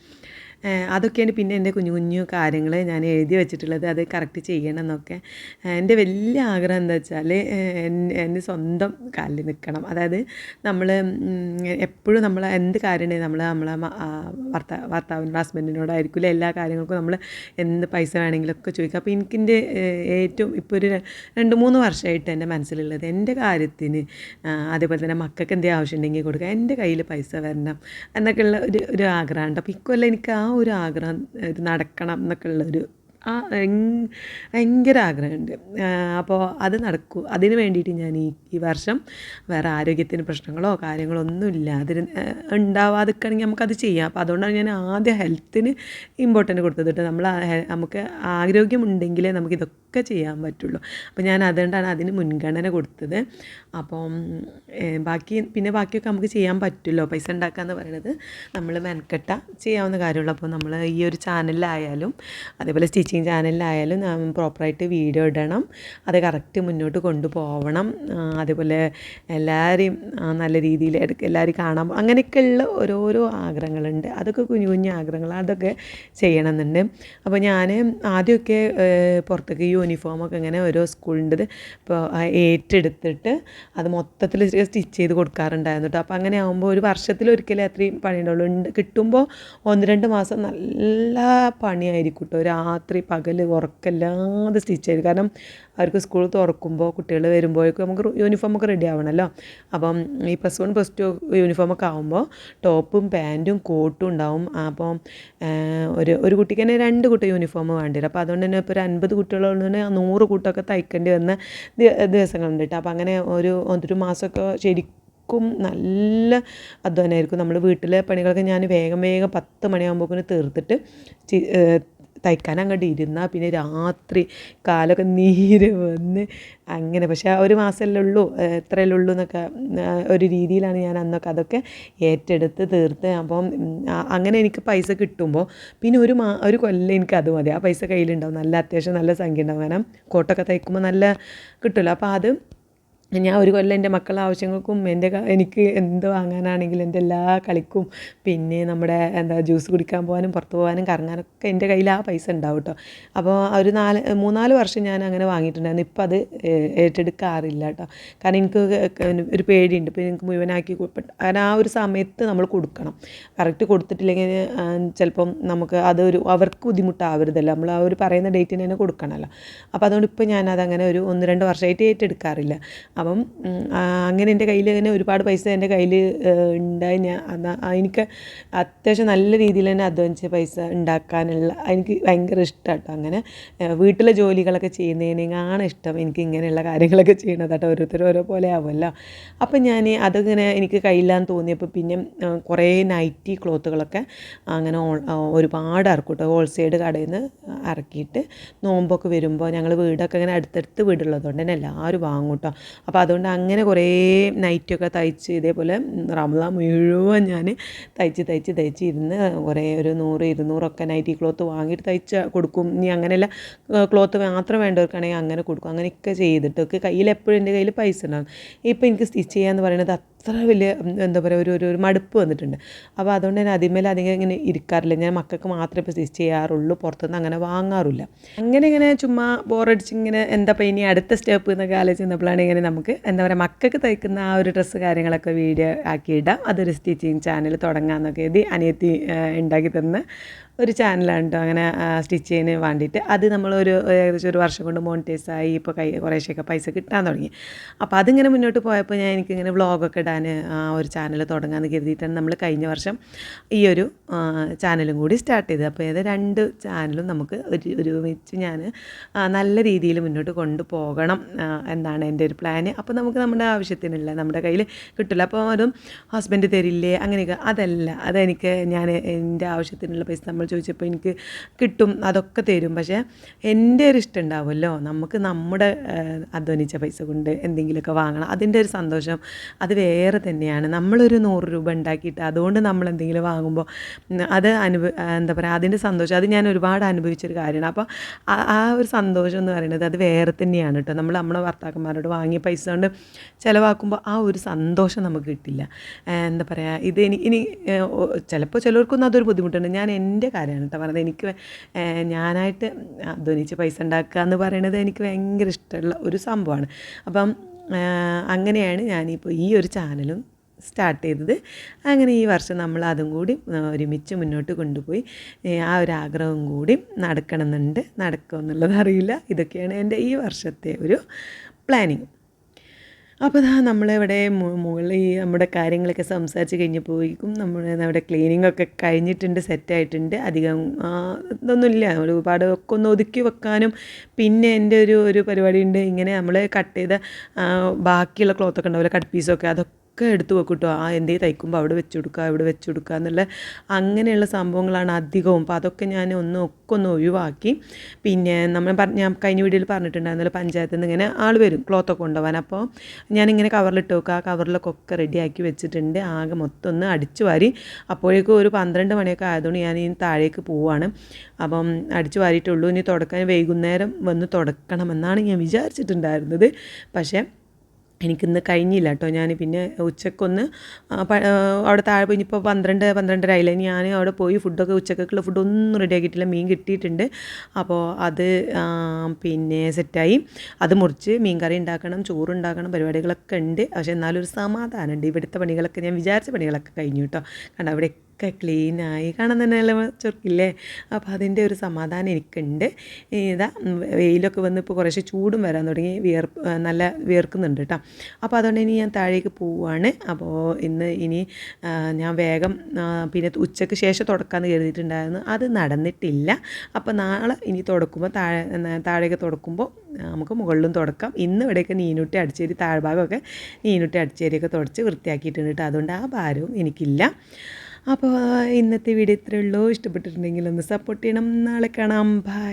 S1: അതൊക്കെയാണ് പിന്നെ എന്റെ കുഞ്ഞു കുഞ്ഞു കാര്യങ്ങൾ ഞാൻ എഴുതി വെച്ചിട്ടുള്ളത്. അത് കറക്റ്റ് ചെയ്യണം എന്നൊക്കെ എന്റെ വലിയ ആഗ്രഹം എന്താ വെച്ചാൽ എന്റെ സ്വന്തം കാലിൽ നിൽക്കണം. അതായത് നമ്മൾ എപ്പോഴും നമ്മൾ എന്ത് കാര്യം ഉണ്ടെങ്കിൽ നമ്മൾ നമ്മളെ ഭർത്താ ഭർത്താവിനോട് ഹസ്ബൻഡിനോടായിരിക്കില്ല എല്ലാ കാര്യങ്ങൾക്കും നമ്മൾ എന്ത് പൈസ വേണമെങ്കിലൊക്കെ ചോദിക്കുക അപ്പോൾ എനിക്കെന്റെ ഏറ്റവും ഇപ്പോൾ ഒരു രണ്ട് മൂന്ന് വർഷമായിട്ട് എന്റെ മനസ്സിലുള്ളത് എന്റെ കാര്യത്തിന് അതേപോലെ തന്നെ മക്കൾക്ക് എന്തെങ്കിലും ആവശ്യമുണ്ടെങ്കിൽ കൊടുക്കുക. എന്റെ കയ്യിൽ പൈസ വരണം എന്നൊക്കെയുള്ള ഒരു ഒരു ആഗ്രഹമുണ്ട്. അപ്പോൾ ഇക്കൊല്ലം എനിക്ക് ആ ഒരു ആഗ്രഹം ഇത് നടക്കണം എന്നൊക്കെ ഉള്ളൊരു ആ ഭയങ്കര ആഗ്രഹമുണ്ട്. അപ്പോൾ അത് നടക്കൂ. അതിന് വേണ്ടിയിട്ട് ഞാൻ ഈ ഈ വർഷം വേറെ ആരോഗ്യത്തിന് പ്രശ്നങ്ങളോ കാര്യങ്ങളോ ഒന്നുമില്ല അതിന് ഉണ്ടാവാതിരിക്കുകയാണെങ്കിൽ നമുക്കത് ചെയ്യാം. അപ്പോൾ അതുകൊണ്ടാണ് ഞാൻ ആദ്യം ഹെൽത്തിന് ഇമ്പോർട്ടന്റ് കൊടുത്തത് നമ്മൾ നമുക്ക് ആരോഗ്യമുണ്ടെങ്കിലേ നമുക്കിതൊക്കെ ചെയ്യാൻ പറ്റുള്ളൂ. അപ്പോൾ ഞാൻ അതുകൊണ്ടാണ് അതിന് മുൻഗണന കൊടുത്തത്. അപ്പം ബാക്കി പിന്നെ ബാക്കിയൊക്കെ നമുക്ക് ചെയ്യാൻ പറ്റുമല്ലോ. പൈസ ഉണ്ടാക്കുക എന്ന് പറയുന്നത് നമ്മൾ മെനക്കെട്ട ചെയ്യാവുന്ന കാര്യമുള്ളൂ. അപ്പോൾ നമ്മൾ ഈ ഒരു ചാനലിലായാലും അതേപോലെ സ്റ്റിച്ചിങ് ചാനലിലായാലും പ്രോപ്പറായിട്ട് വീഡിയോ ഇടണം. അത് കറക്റ്റ് മുന്നോട്ട് കൊണ്ടുപോകണം അതേപോലെ എല്ലാവരെയും നല്ല രീതിയിൽ എല്ലാവരും കാണാൻ അങ്ങനെയൊക്കെയുള്ള ഓരോരോ ആഗ്രഹങ്ങളുണ്ട്. അതൊക്കെ കുഞ്ഞു കുഞ്ഞു ആഗ്രഹങ്ങൾ അതൊക്കെ ചെയ്യണമെന്നുണ്ട്. അപ്പോൾ ഞാൻ ആദ്യമൊക്കെ പുറത്തേക്ക് പുറത്തേക്ക് യൂണിഫോമൊക്കെ ഇങ്ങനെ ഓരോ സ്കൂളിന്റെത് ഇപ്പോൾ ഏറ്റെടുത്തിട്ട് അത് മൊത്തത്തിൽ സ്റ്റിച്ച് ചെയ്ത് കൊടുക്കാറുണ്ടായിരുന്നു കേട്ടോ അപ്പോൾ അങ്ങനെ ആകുമ്പോൾ ഒരു വർഷത്തിൽ ഒരിക്കലേ അത്രയും പണിയുണ്ടാവുള്ളൂ. ഉണ്ട് കിട്ടുമ്പോൾ ഒന്ന് രണ്ട് മാസം നല്ല പണിയായിരിക്കും കേട്ടോ രാത്രി പകൽ ഉറക്കമില്ലാതെ സ്റ്റിച്ച് ചെയ്ത്. കാരണം അവർക്ക് സ്കൂൾ തുറക്കുമ്പോൾ കുട്ടികൾ വരുമ്പോഴേക്കും നമുക്ക് യൂണിഫോമൊക്കെ റെഡി ആവണമല്ലോ. അപ്പം ഈ പ്ലസ് വൺ പ്ലസ് ടു യൂണിഫോമൊക്കെ ആകുമ്പോൾ ടോപ്പും പാന്റും കോട്ടും ഉണ്ടാവും. അപ്പം ഒരു ഒരു കുട്ടിക്ക് തന്നെ രണ്ട് കുട്ടി യൂണിഫോം വേണ്ടി വരും അപ്പോൾ അതുകൊണ്ട് തന്നെ ഇപ്പോൾ ഒരു അൻപത് കുട്ടികളുണ്ടെങ്കിൽ നൂറ് കൂട്ടമൊക്കെ തയ്ക്കേണ്ടി വന്ന ദിവസങ്ങളുണ്ട് കേട്ടോ. അപ്പോൾ അങ്ങനെ ഒരു ഒരു മാസമൊക്കെ ശരിക്കും ും നല്ല അധ്വാനമായിരിക്കും നമ്മൾ വീട്ടിലെ പണികളൊക്കെ ഞാൻ വേഗം വേഗം പത്ത് മണിയാകുമ്പോഴേക്കും തീർത്തിട്ട് തയ്ക്കാൻ അങ്ങോട്ട് ഇരുന്നാൽ പിന്നെ രാത്രി കാലൊക്കെ നീര് വന്ന് അങ്ങനെ. പക്ഷേ ആ ഒരു മാസമല്ലേ ഉള്ളൂ എത്രയല്ലേ ഉള്ളൂ എന്നൊക്കെ ഒരു രീതിയിലാണ് ഞാൻ അന്നൊക്കെ അതൊക്കെ ഏറ്റെടുത്ത് തീർത്ത്. അപ്പം അങ്ങനെ എനിക്ക് പൈസ കിട്ടുമ്പോൾ പിന്നെ ഒരു മാ ഒരു കൊല്ലം എനിക്ക് അത് മതി. ആ പൈസ കയ്യിലുണ്ടാവും. നല്ല അത്യാവശ്യം നല്ല സംഖ്യ ഉണ്ടാവും. കാരണം കോട്ടൊക്കെ തയ്ക്കുമ്പോൾ നല്ല കിട്ടുമല്ലോ. അപ്പോൾ അത് ഞാൻ ഒരു കൊല്ലം എന്റെ മക്കളുടെ ആവശ്യങ്ങൾക്കും എന്റെ എനിക്ക് എന്ത് വാങ്ങാനാണെങ്കിലും എന്റെ എല്ലാ കളിക്കും പിന്നെ നമ്മുടെ എന്താ ജ്യൂസ് കുടിക്കാൻ പോകാനും പുറത്ത് പോകാനും കറങ്ങാനൊക്കെ എന്റെ കയ്യിൽ ആ പൈസ ഉണ്ടാവും കേട്ടോ. അപ്പോൾ ഒരു നാല് മൂന്നാൽ വർഷം ഞാൻ അങ്ങനെ വാങ്ങിയിട്ടുണ്ടായിരുന്നു. ഇപ്പം അത് ഏറ്റെടുക്കാറില്ല കേട്ടോ. കാരണം എനിക്ക് ഒരു പേടിയുണ്ട്. ഇപ്പോൾ എനിക്ക് മുഴുവനാക്കി കാരണം ആ ഒരു സമയത്ത് നമ്മൾ കൊടുക്കണം. കറക്റ്റ് കൊടുത്തിട്ടില്ലെങ്കിൽ ചിലപ്പം നമുക്ക് അതൊരു അവർക്ക് ബുദ്ധിമുട്ടാവരുതല്ലോ. നമ്മൾ ആ ഒരു പറയുന്ന ഡേറ്റിന് തന്നെ കൊടുക്കണമല്ലോ. അപ്പോൾ അതുകൊണ്ട് ഇപ്പോൾ ഞാനതങ്ങനെ ഒരു ഒന്ന് രണ്ട് വർഷമായിട്ട് ഏറ്റെടുക്കാറില്ല. അപ്പം അങ്ങനെ എന്റെ കയ്യിൽ തന്നെ ഒരുപാട് പൈസ എന്റെ കയ്യിൽ ഉണ്ടായി. ഞാൻ എനിക്ക് അത്യാവശ്യം നല്ല രീതിയിൽ തന്നെ അധ്വാനിച്ച പൈസ ഉണ്ടാക്കാനുള്ള എനിക്ക് ഭയങ്കര ഇഷ്ടമാണ് കേട്ടോ അങ്ങനെ വീട്ടിലെ ജോലികളൊക്കെ ചെയ്യുന്നതിനാണ് ഇഷ്ടം. എനിക്ക് ഇങ്ങനെയുള്ള കാര്യങ്ങളൊക്കെ ചെയ്യണത് കേട്ടോ ഓരോരുത്തരും ഓരോ പോലെ ആവുമല്ലോ. അപ്പം ഞാൻ അതിങ്ങനെ എനിക്ക് കയ്യില്ലാന്ന് തോന്നിയപ്പോൾ പിന്നെ കുറേ നൈറ്റി ക്ലോത്തുകളൊക്കെ അങ്ങനെ ഒരുപാട് ഇറക്കും കേട്ടോ ഹോൾസെയിൽ കടയിൽ നിന്ന് ഇറക്കിയിട്ട് നോമ്പൊക്കെ വരുമ്പോൾ ഞങ്ങൾ വീടൊക്കെ ഇങ്ങനെ അടുത്തടുത്ത് വീടുള്ളതുകൊണ്ട് തന്നെ എല്ലാവരും വാങ്ങും കേട്ടോ. അപ്പോൾ അതുകൊണ്ട് അങ്ങനെ കുറേ നൈറ്റൊക്കെ തയ്ച്ച് ഇതേപോലെ റമള മുഴുവൻ ഞാൻ തയ്ച്ച് തയ്ച്ച് തയ്ച്ച് ഇരുന്ന് കുറേ ഒരു നൂറ് ഇരുന്നൂറൊക്കെ നൈറ്റി ക്ലോത്ത് വാങ്ങിയിട്ട് തയ്ച്ച് കൊടുക്കും. ഇനി അങ്ങനെയല്ല ക്ലോത്ത് മാത്രം വേണ്ടവർക്കാണെങ്കിൽ അങ്ങനെ കൊടുക്കും. അങ്ങനെയൊക്കെ ചെയ്തിട്ടൊക്കെ കയ്യിൽ എപ്പോഴും എന്റെ കയ്യിൽ പൈസ ഉണ്ടാകും. ഇപ്പോൾ എനിക്ക് സ്റ്റിച്ച് ചെയ്യാന്ന് പറയുന്നത് അത്ര വലിയ എന്താ പറയുക ഒരു ഒരു ഒരു മടുപ്പ് വന്നിട്ടുണ്ട്. അപ്പോൾ അതുകൊണ്ട് തന്നെ അതിന്മേൽ അധികം ഇങ്ങനെ ഇരിക്കാറില്ല. ഞാൻ മക്കൾക്ക് മാത്രമേ ഇപ്പോൾ സ്റ്റിച്ച് ചെയ്യാറുള്ളൂ. പുറത്തുനിന്ന് അങ്ങനെ വാങ്ങാറില്ല. അങ്ങനെ ഇങ്ങനെ ചുമ്മാ ബോറടിച്ച് ഇങ്ങനെ എന്താ ഇപ്പോൾ ഇനി അടുത്ത സ്റ്റെപ്പ് എന്നൊക്കെ ആലോചിച്ചപ്പോഴാണ് ഇങ്ങനെ നമുക്ക് എന്താ പറയുക മക്കൾക്ക് തയ്ക്കുന്ന ആ ഒരു ഡ്രസ്സ് കാര്യങ്ങളൊക്കെ വീഡിയോ ആക്കിയിടാം. അതൊരു സ്റ്റിച്ചിങ് ചാനൽ തുടങ്ങാമെന്നൊക്കെ എഴുതി അനിയത്തി ഉണ്ടാക്കി തന്ന ഒരു ചാനലാണ് കേട്ടോ അങ്ങനെ സ്റ്റിച്ച് ചെയ്യുന്നതിന് വേണ്ടിയിട്ട്. അത് നമ്മളൊരു ഏകദേശം ഒരു വർഷം കൊണ്ട് മോണിറ്റൈസ് ആയി. ഇപ്പോൾ കൈ കുറേശ്ശൊക്കെ പൈസ കിട്ടാൻ തുടങ്ങി. അപ്പോൾ അതിങ്ങനെ മുന്നോട്ട് പോയപ്പോൾ ഞാൻ എനിക്കിങ്ങനെ വ്ളോഗൊക്കെ ഇടാൻ ആ ഒരു ചാനൽ തുടങ്ങാമെന്ന് കരുതിയിട്ടാണ് നമ്മൾ കഴിഞ്ഞ വർഷം ഈ ഒരു ചാനലും കൂടി സ്റ്റാർട്ട് ചെയ്തത്. അപ്പോൾ ഏത് രണ്ട് ചാനലും നമുക്ക് ഒരു ഒരുമിച്ച് ഞാൻ നല്ല രീതിയിൽ മുന്നോട്ട് കൊണ്ടുപോകണം എന്നാണ് എന്റെ ഒരു പ്ലാന് അപ്പോൾ നമുക്ക് നമ്മുടെ ആവശ്യത്തിനില്ല നമ്മുടെ കയ്യിൽ കിട്ടില്ല അപ്പോൾ അതും ഹസ്ബൻഡ് തരില്ലേ അങ്ങനെയൊക്കെ അതല്ല. അതെനിക്ക് ഞാൻ എന്റെ ആവശ്യത്തിനുള്ള പൈസ നമ്മൾ ചോദിച്ചപ്പോൾ എനിക്ക് കിട്ടും അതൊക്കെ തരും. പക്ഷേ എന്റെ ഒരു ഇഷ്ടം ഉണ്ടാവുമല്ലോ. നമുക്ക് നമ്മുടെ അധ്വാനിച്ച പൈസ കൊണ്ട് എന്തെങ്കിലുമൊക്കെ വാങ്ങണം. അതിന്റെ ഒരു സന്തോഷം. അത് വേറെ തന്നെയാണ്. നമ്മളൊരു നൂറ് രൂപ ഉണ്ടാക്കിയിട്ട് അതുകൊണ്ട് നമ്മൾ എന്തെങ്കിലും വാങ്ങുമ്പോൾ അത് അനുഭവ എന്താ പറയുക അതിന്റെ സന്തോഷം. അത് ഞാൻ ഒരുപാട് അനുഭവിച്ചൊരു കാര്യമാണ്. അപ്പോൾ ആ- ഒരു സന്തോഷം എന്ന് പറയുന്നത് അത് വേറെ തന്നെയാണ് കേട്ടോ. നമ്മൾ നമ്മളെ ഭർത്താക്കന്മാരോട് വാങ്ങിയ പൈസ കൊണ്ട് ചിലവാക്കുമ്പോൾ ആ ഒരു സന്തോഷം നമുക്ക് കിട്ടില്ല. എന്താ പറയുക ഇത് ഇനി ഇനി ചിലപ്പോൾ ചിലർക്കൊന്നും അതൊരു ബുദ്ധിമുട്ടുണ്ട്. ഞാൻ എന്റെ കാര്യമാണ് കേട്ടോ പറഞ്ഞത്. എനിക്ക് ഞാനായിട്ട് അധ്വാനിച്ച് പൈസ ഉണ്ടാക്കുക എന്ന് പറയുന്നത് എനിക്ക് ഭയങ്കര ഇഷ്ടമുള്ള ഒരു സംഭവമാണ്. അപ്പം അങ്ങനെയാണ് ഞാനിപ്പോൾ ഈ ഒരു ചാനലും സ്റ്റാർട്ട് ചെയ്തത്. അങ്ങനെ ഈ വർഷം നമ്മൾ അതും കൂടി ഒരുമിച്ച് മുന്നോട്ട് കൊണ്ടുപോയി ആ ഒരു ആഗ്രഹം കൂടി നടക്കണമെന്നുണ്ട്. നടക്കുമെന്നുള്ളത് അറിയില്ല. ഇതൊക്കെയാണ് എന്റെ ഈ വർഷത്തെ ഒരു പ്ലാനിങ് അപ്പോൾ ഇതാ നമ്മളിവിടെ മുകളിൽ നമ്മുടെ കാര്യങ്ങളൊക്കെ സംസാരിച്ച് കഴിഞ്ഞപ്പോഴേക്കും നമ്മൾ നമ്മുടെ ക്ലീനിങ് ഒക്കെ കഴിഞ്ഞിട്ടുണ്ട് സെറ്റായിട്ടുണ്ട് അധികം ഇതൊന്നുമില്ല. ഒരുപാട് ഒക്കെ ഒന്ന് ഒതുക്കി വെക്കാനും പിന്നെ എന്റെ ഒരു ഒരു പരിപാടി ഉണ്ട്. ഇങ്ങനെ നമ്മൾ കട്ട് ചെയ്ത ബാക്കിയുള്ള ക്ലോത്തൊക്കെ ഉണ്ടാവില്ല കട്ട് പീസൊക്കെ അതൊക്കെ ഒക്കെ എടുത്ത് വെക്കും കേട്ടോ ആ എന്തേ തയ്ക്കുമ്പോൾ അവിടെ വെച്ച് കൊടുക്കുക ഇവിടെ വെച്ച് കൊടുക്കുക എന്നുള്ള അങ്ങനെയുള്ള സംഭവങ്ങളാണ് അധികവും. അപ്പോൾ അതൊക്കെ ഞാൻ ഒന്ന് ഒക്കെ ഒന്ന് ഒഴിവാക്കി. പിന്നെ നമ്മൾ പറഞ്ഞ ഞാൻ കഴിഞ്ഞ വീഡിയോയിൽ പറഞ്ഞിട്ടുണ്ടായിരുന്നല്ലോ പഞ്ചായത്തിൽ നിന്ന് ഇങ്ങനെ ആൾ വരും ക്ലോത്തൊക്കെ കൊണ്ടുപോകാൻ. അപ്പോൾ ഞാനിങ്ങനെ കവറിലിട്ട് വെക്കുക ആ കവറിലൊക്കെ ഒക്കെ റെഡിയാക്കി വെച്ചിട്ടുണ്ട്. ആകെ മൊത്തം ഒന്ന് അടിച്ചു വാരി. അപ്പോഴേക്കും ഒരു പന്ത്രണ്ട് മണിയൊക്കെ ആയതുകൊണ്ട് ഞാൻ ഇനി താഴേക്ക് പോവാണ്. അപ്പം അടിച്ചു വാരിയിട്ടുള്ളൂ ഇനി തുടക്കാൻ വൈകുന്നേരം വന്ന് തുടക്കണമെന്നാണ് ഞാൻ വിചാരിച്ചിട്ടുണ്ടായിരുന്നത്. പക്ഷേ എനിക്കിന്ന് കഴിഞ്ഞില്ല കേട്ടോ. ഞാൻ പിന്നെ ഉച്ചക്കൊന്ന് അവിടെ താഴെ പോയി ഇപ്പോൾ പന്ത്രണ്ട് പന്ത്രണ്ടര ആയില്ല? ഞാൻ അവിടെ പോയി ഫുഡൊക്കെ ഉച്ചക്കൊക്കെയുള്ള ഫുഡൊന്നും റെഡി ആക്കിയിട്ടില്ല. മീൻ കിട്ടിയിട്ടുണ്ട്. അപ്പോൾ അത് പിന്നെ സെറ്റായി അത് മുറിച്ച് മീൻ കറി ഉണ്ടാക്കണം ചോറ് ഉണ്ടാക്കണം പരിപാടികളൊക്കെ ഉണ്ട്. പക്ഷേ എന്നാലും ഒരു സമാധാനമുണ്ട്. ഇവിടുത്തെ പണികളൊക്കെ ഞാൻ വിചാരിച്ച പണികളൊക്കെ കഴിഞ്ഞു കേട്ടോ. കാരണം അവിടെ ഒക്കെ ക്ലീനായി കാണാൻ തന്നെ നല്ല ചൊർക്കില്ലേ അപ്പോൾ അതിന്റെ ഒരു സമാധാനം എനിക്കുണ്ട്. ഇതാ വെയിലൊക്കെ വന്ന് ഇപ്പോൾ കുറേശ്ശെ ചൂടും വരാൻ തുടങ്ങി. വിയർപ്പ് നല്ല വിയർക്കുന്നുണ്ട് കേട്ടോ അപ്പോൾ അതുകൊണ്ട് ഇനി ഞാൻ താഴേക്ക് പോവുകയാണ് അപ്പോൾ ഇന്ന് ഇനി ഞാൻ വേഗം പിന്നെ ഉച്ചയ്ക്ക് ശേഷം തുടക്കാമെന്ന് കരുതിയിട്ടുണ്ടായിരുന്നു. അത് നടന്നിട്ടില്ല. അപ്പോൾ നാളെ ഇനി തുടക്കുമ്പോൾ താഴെ താഴേക്ക് തുടക്കുമ്പോൾ നമുക്ക് മുകളിലും തുടക്കാം. ഇന്ന് ഇവിടെയൊക്കെ നീനുട്ടി അടിച്ചേരി താഴ്ഭാഗമൊക്കെ നീനുട്ടി അടിച്ചേരിയൊക്കെ തുടച്ച് വൃത്തിയാക്കിയിട്ടുണ്ട് കേട്ടോ അതുകൊണ്ട് ആ ഭാരവും എനിക്കില്ല. അപ്പോൾ ഇന്നത്തെ വീഡിയോ ഇത്രയേ ഉള്ളൂ. ഇഷ്ടപ്പെട്ടിട്ടുണ്ടെങ്കിൽ ഒന്ന് സപ്പോർട്ട് ചെയ്യണം. നാളെ കാണാം. ബൈ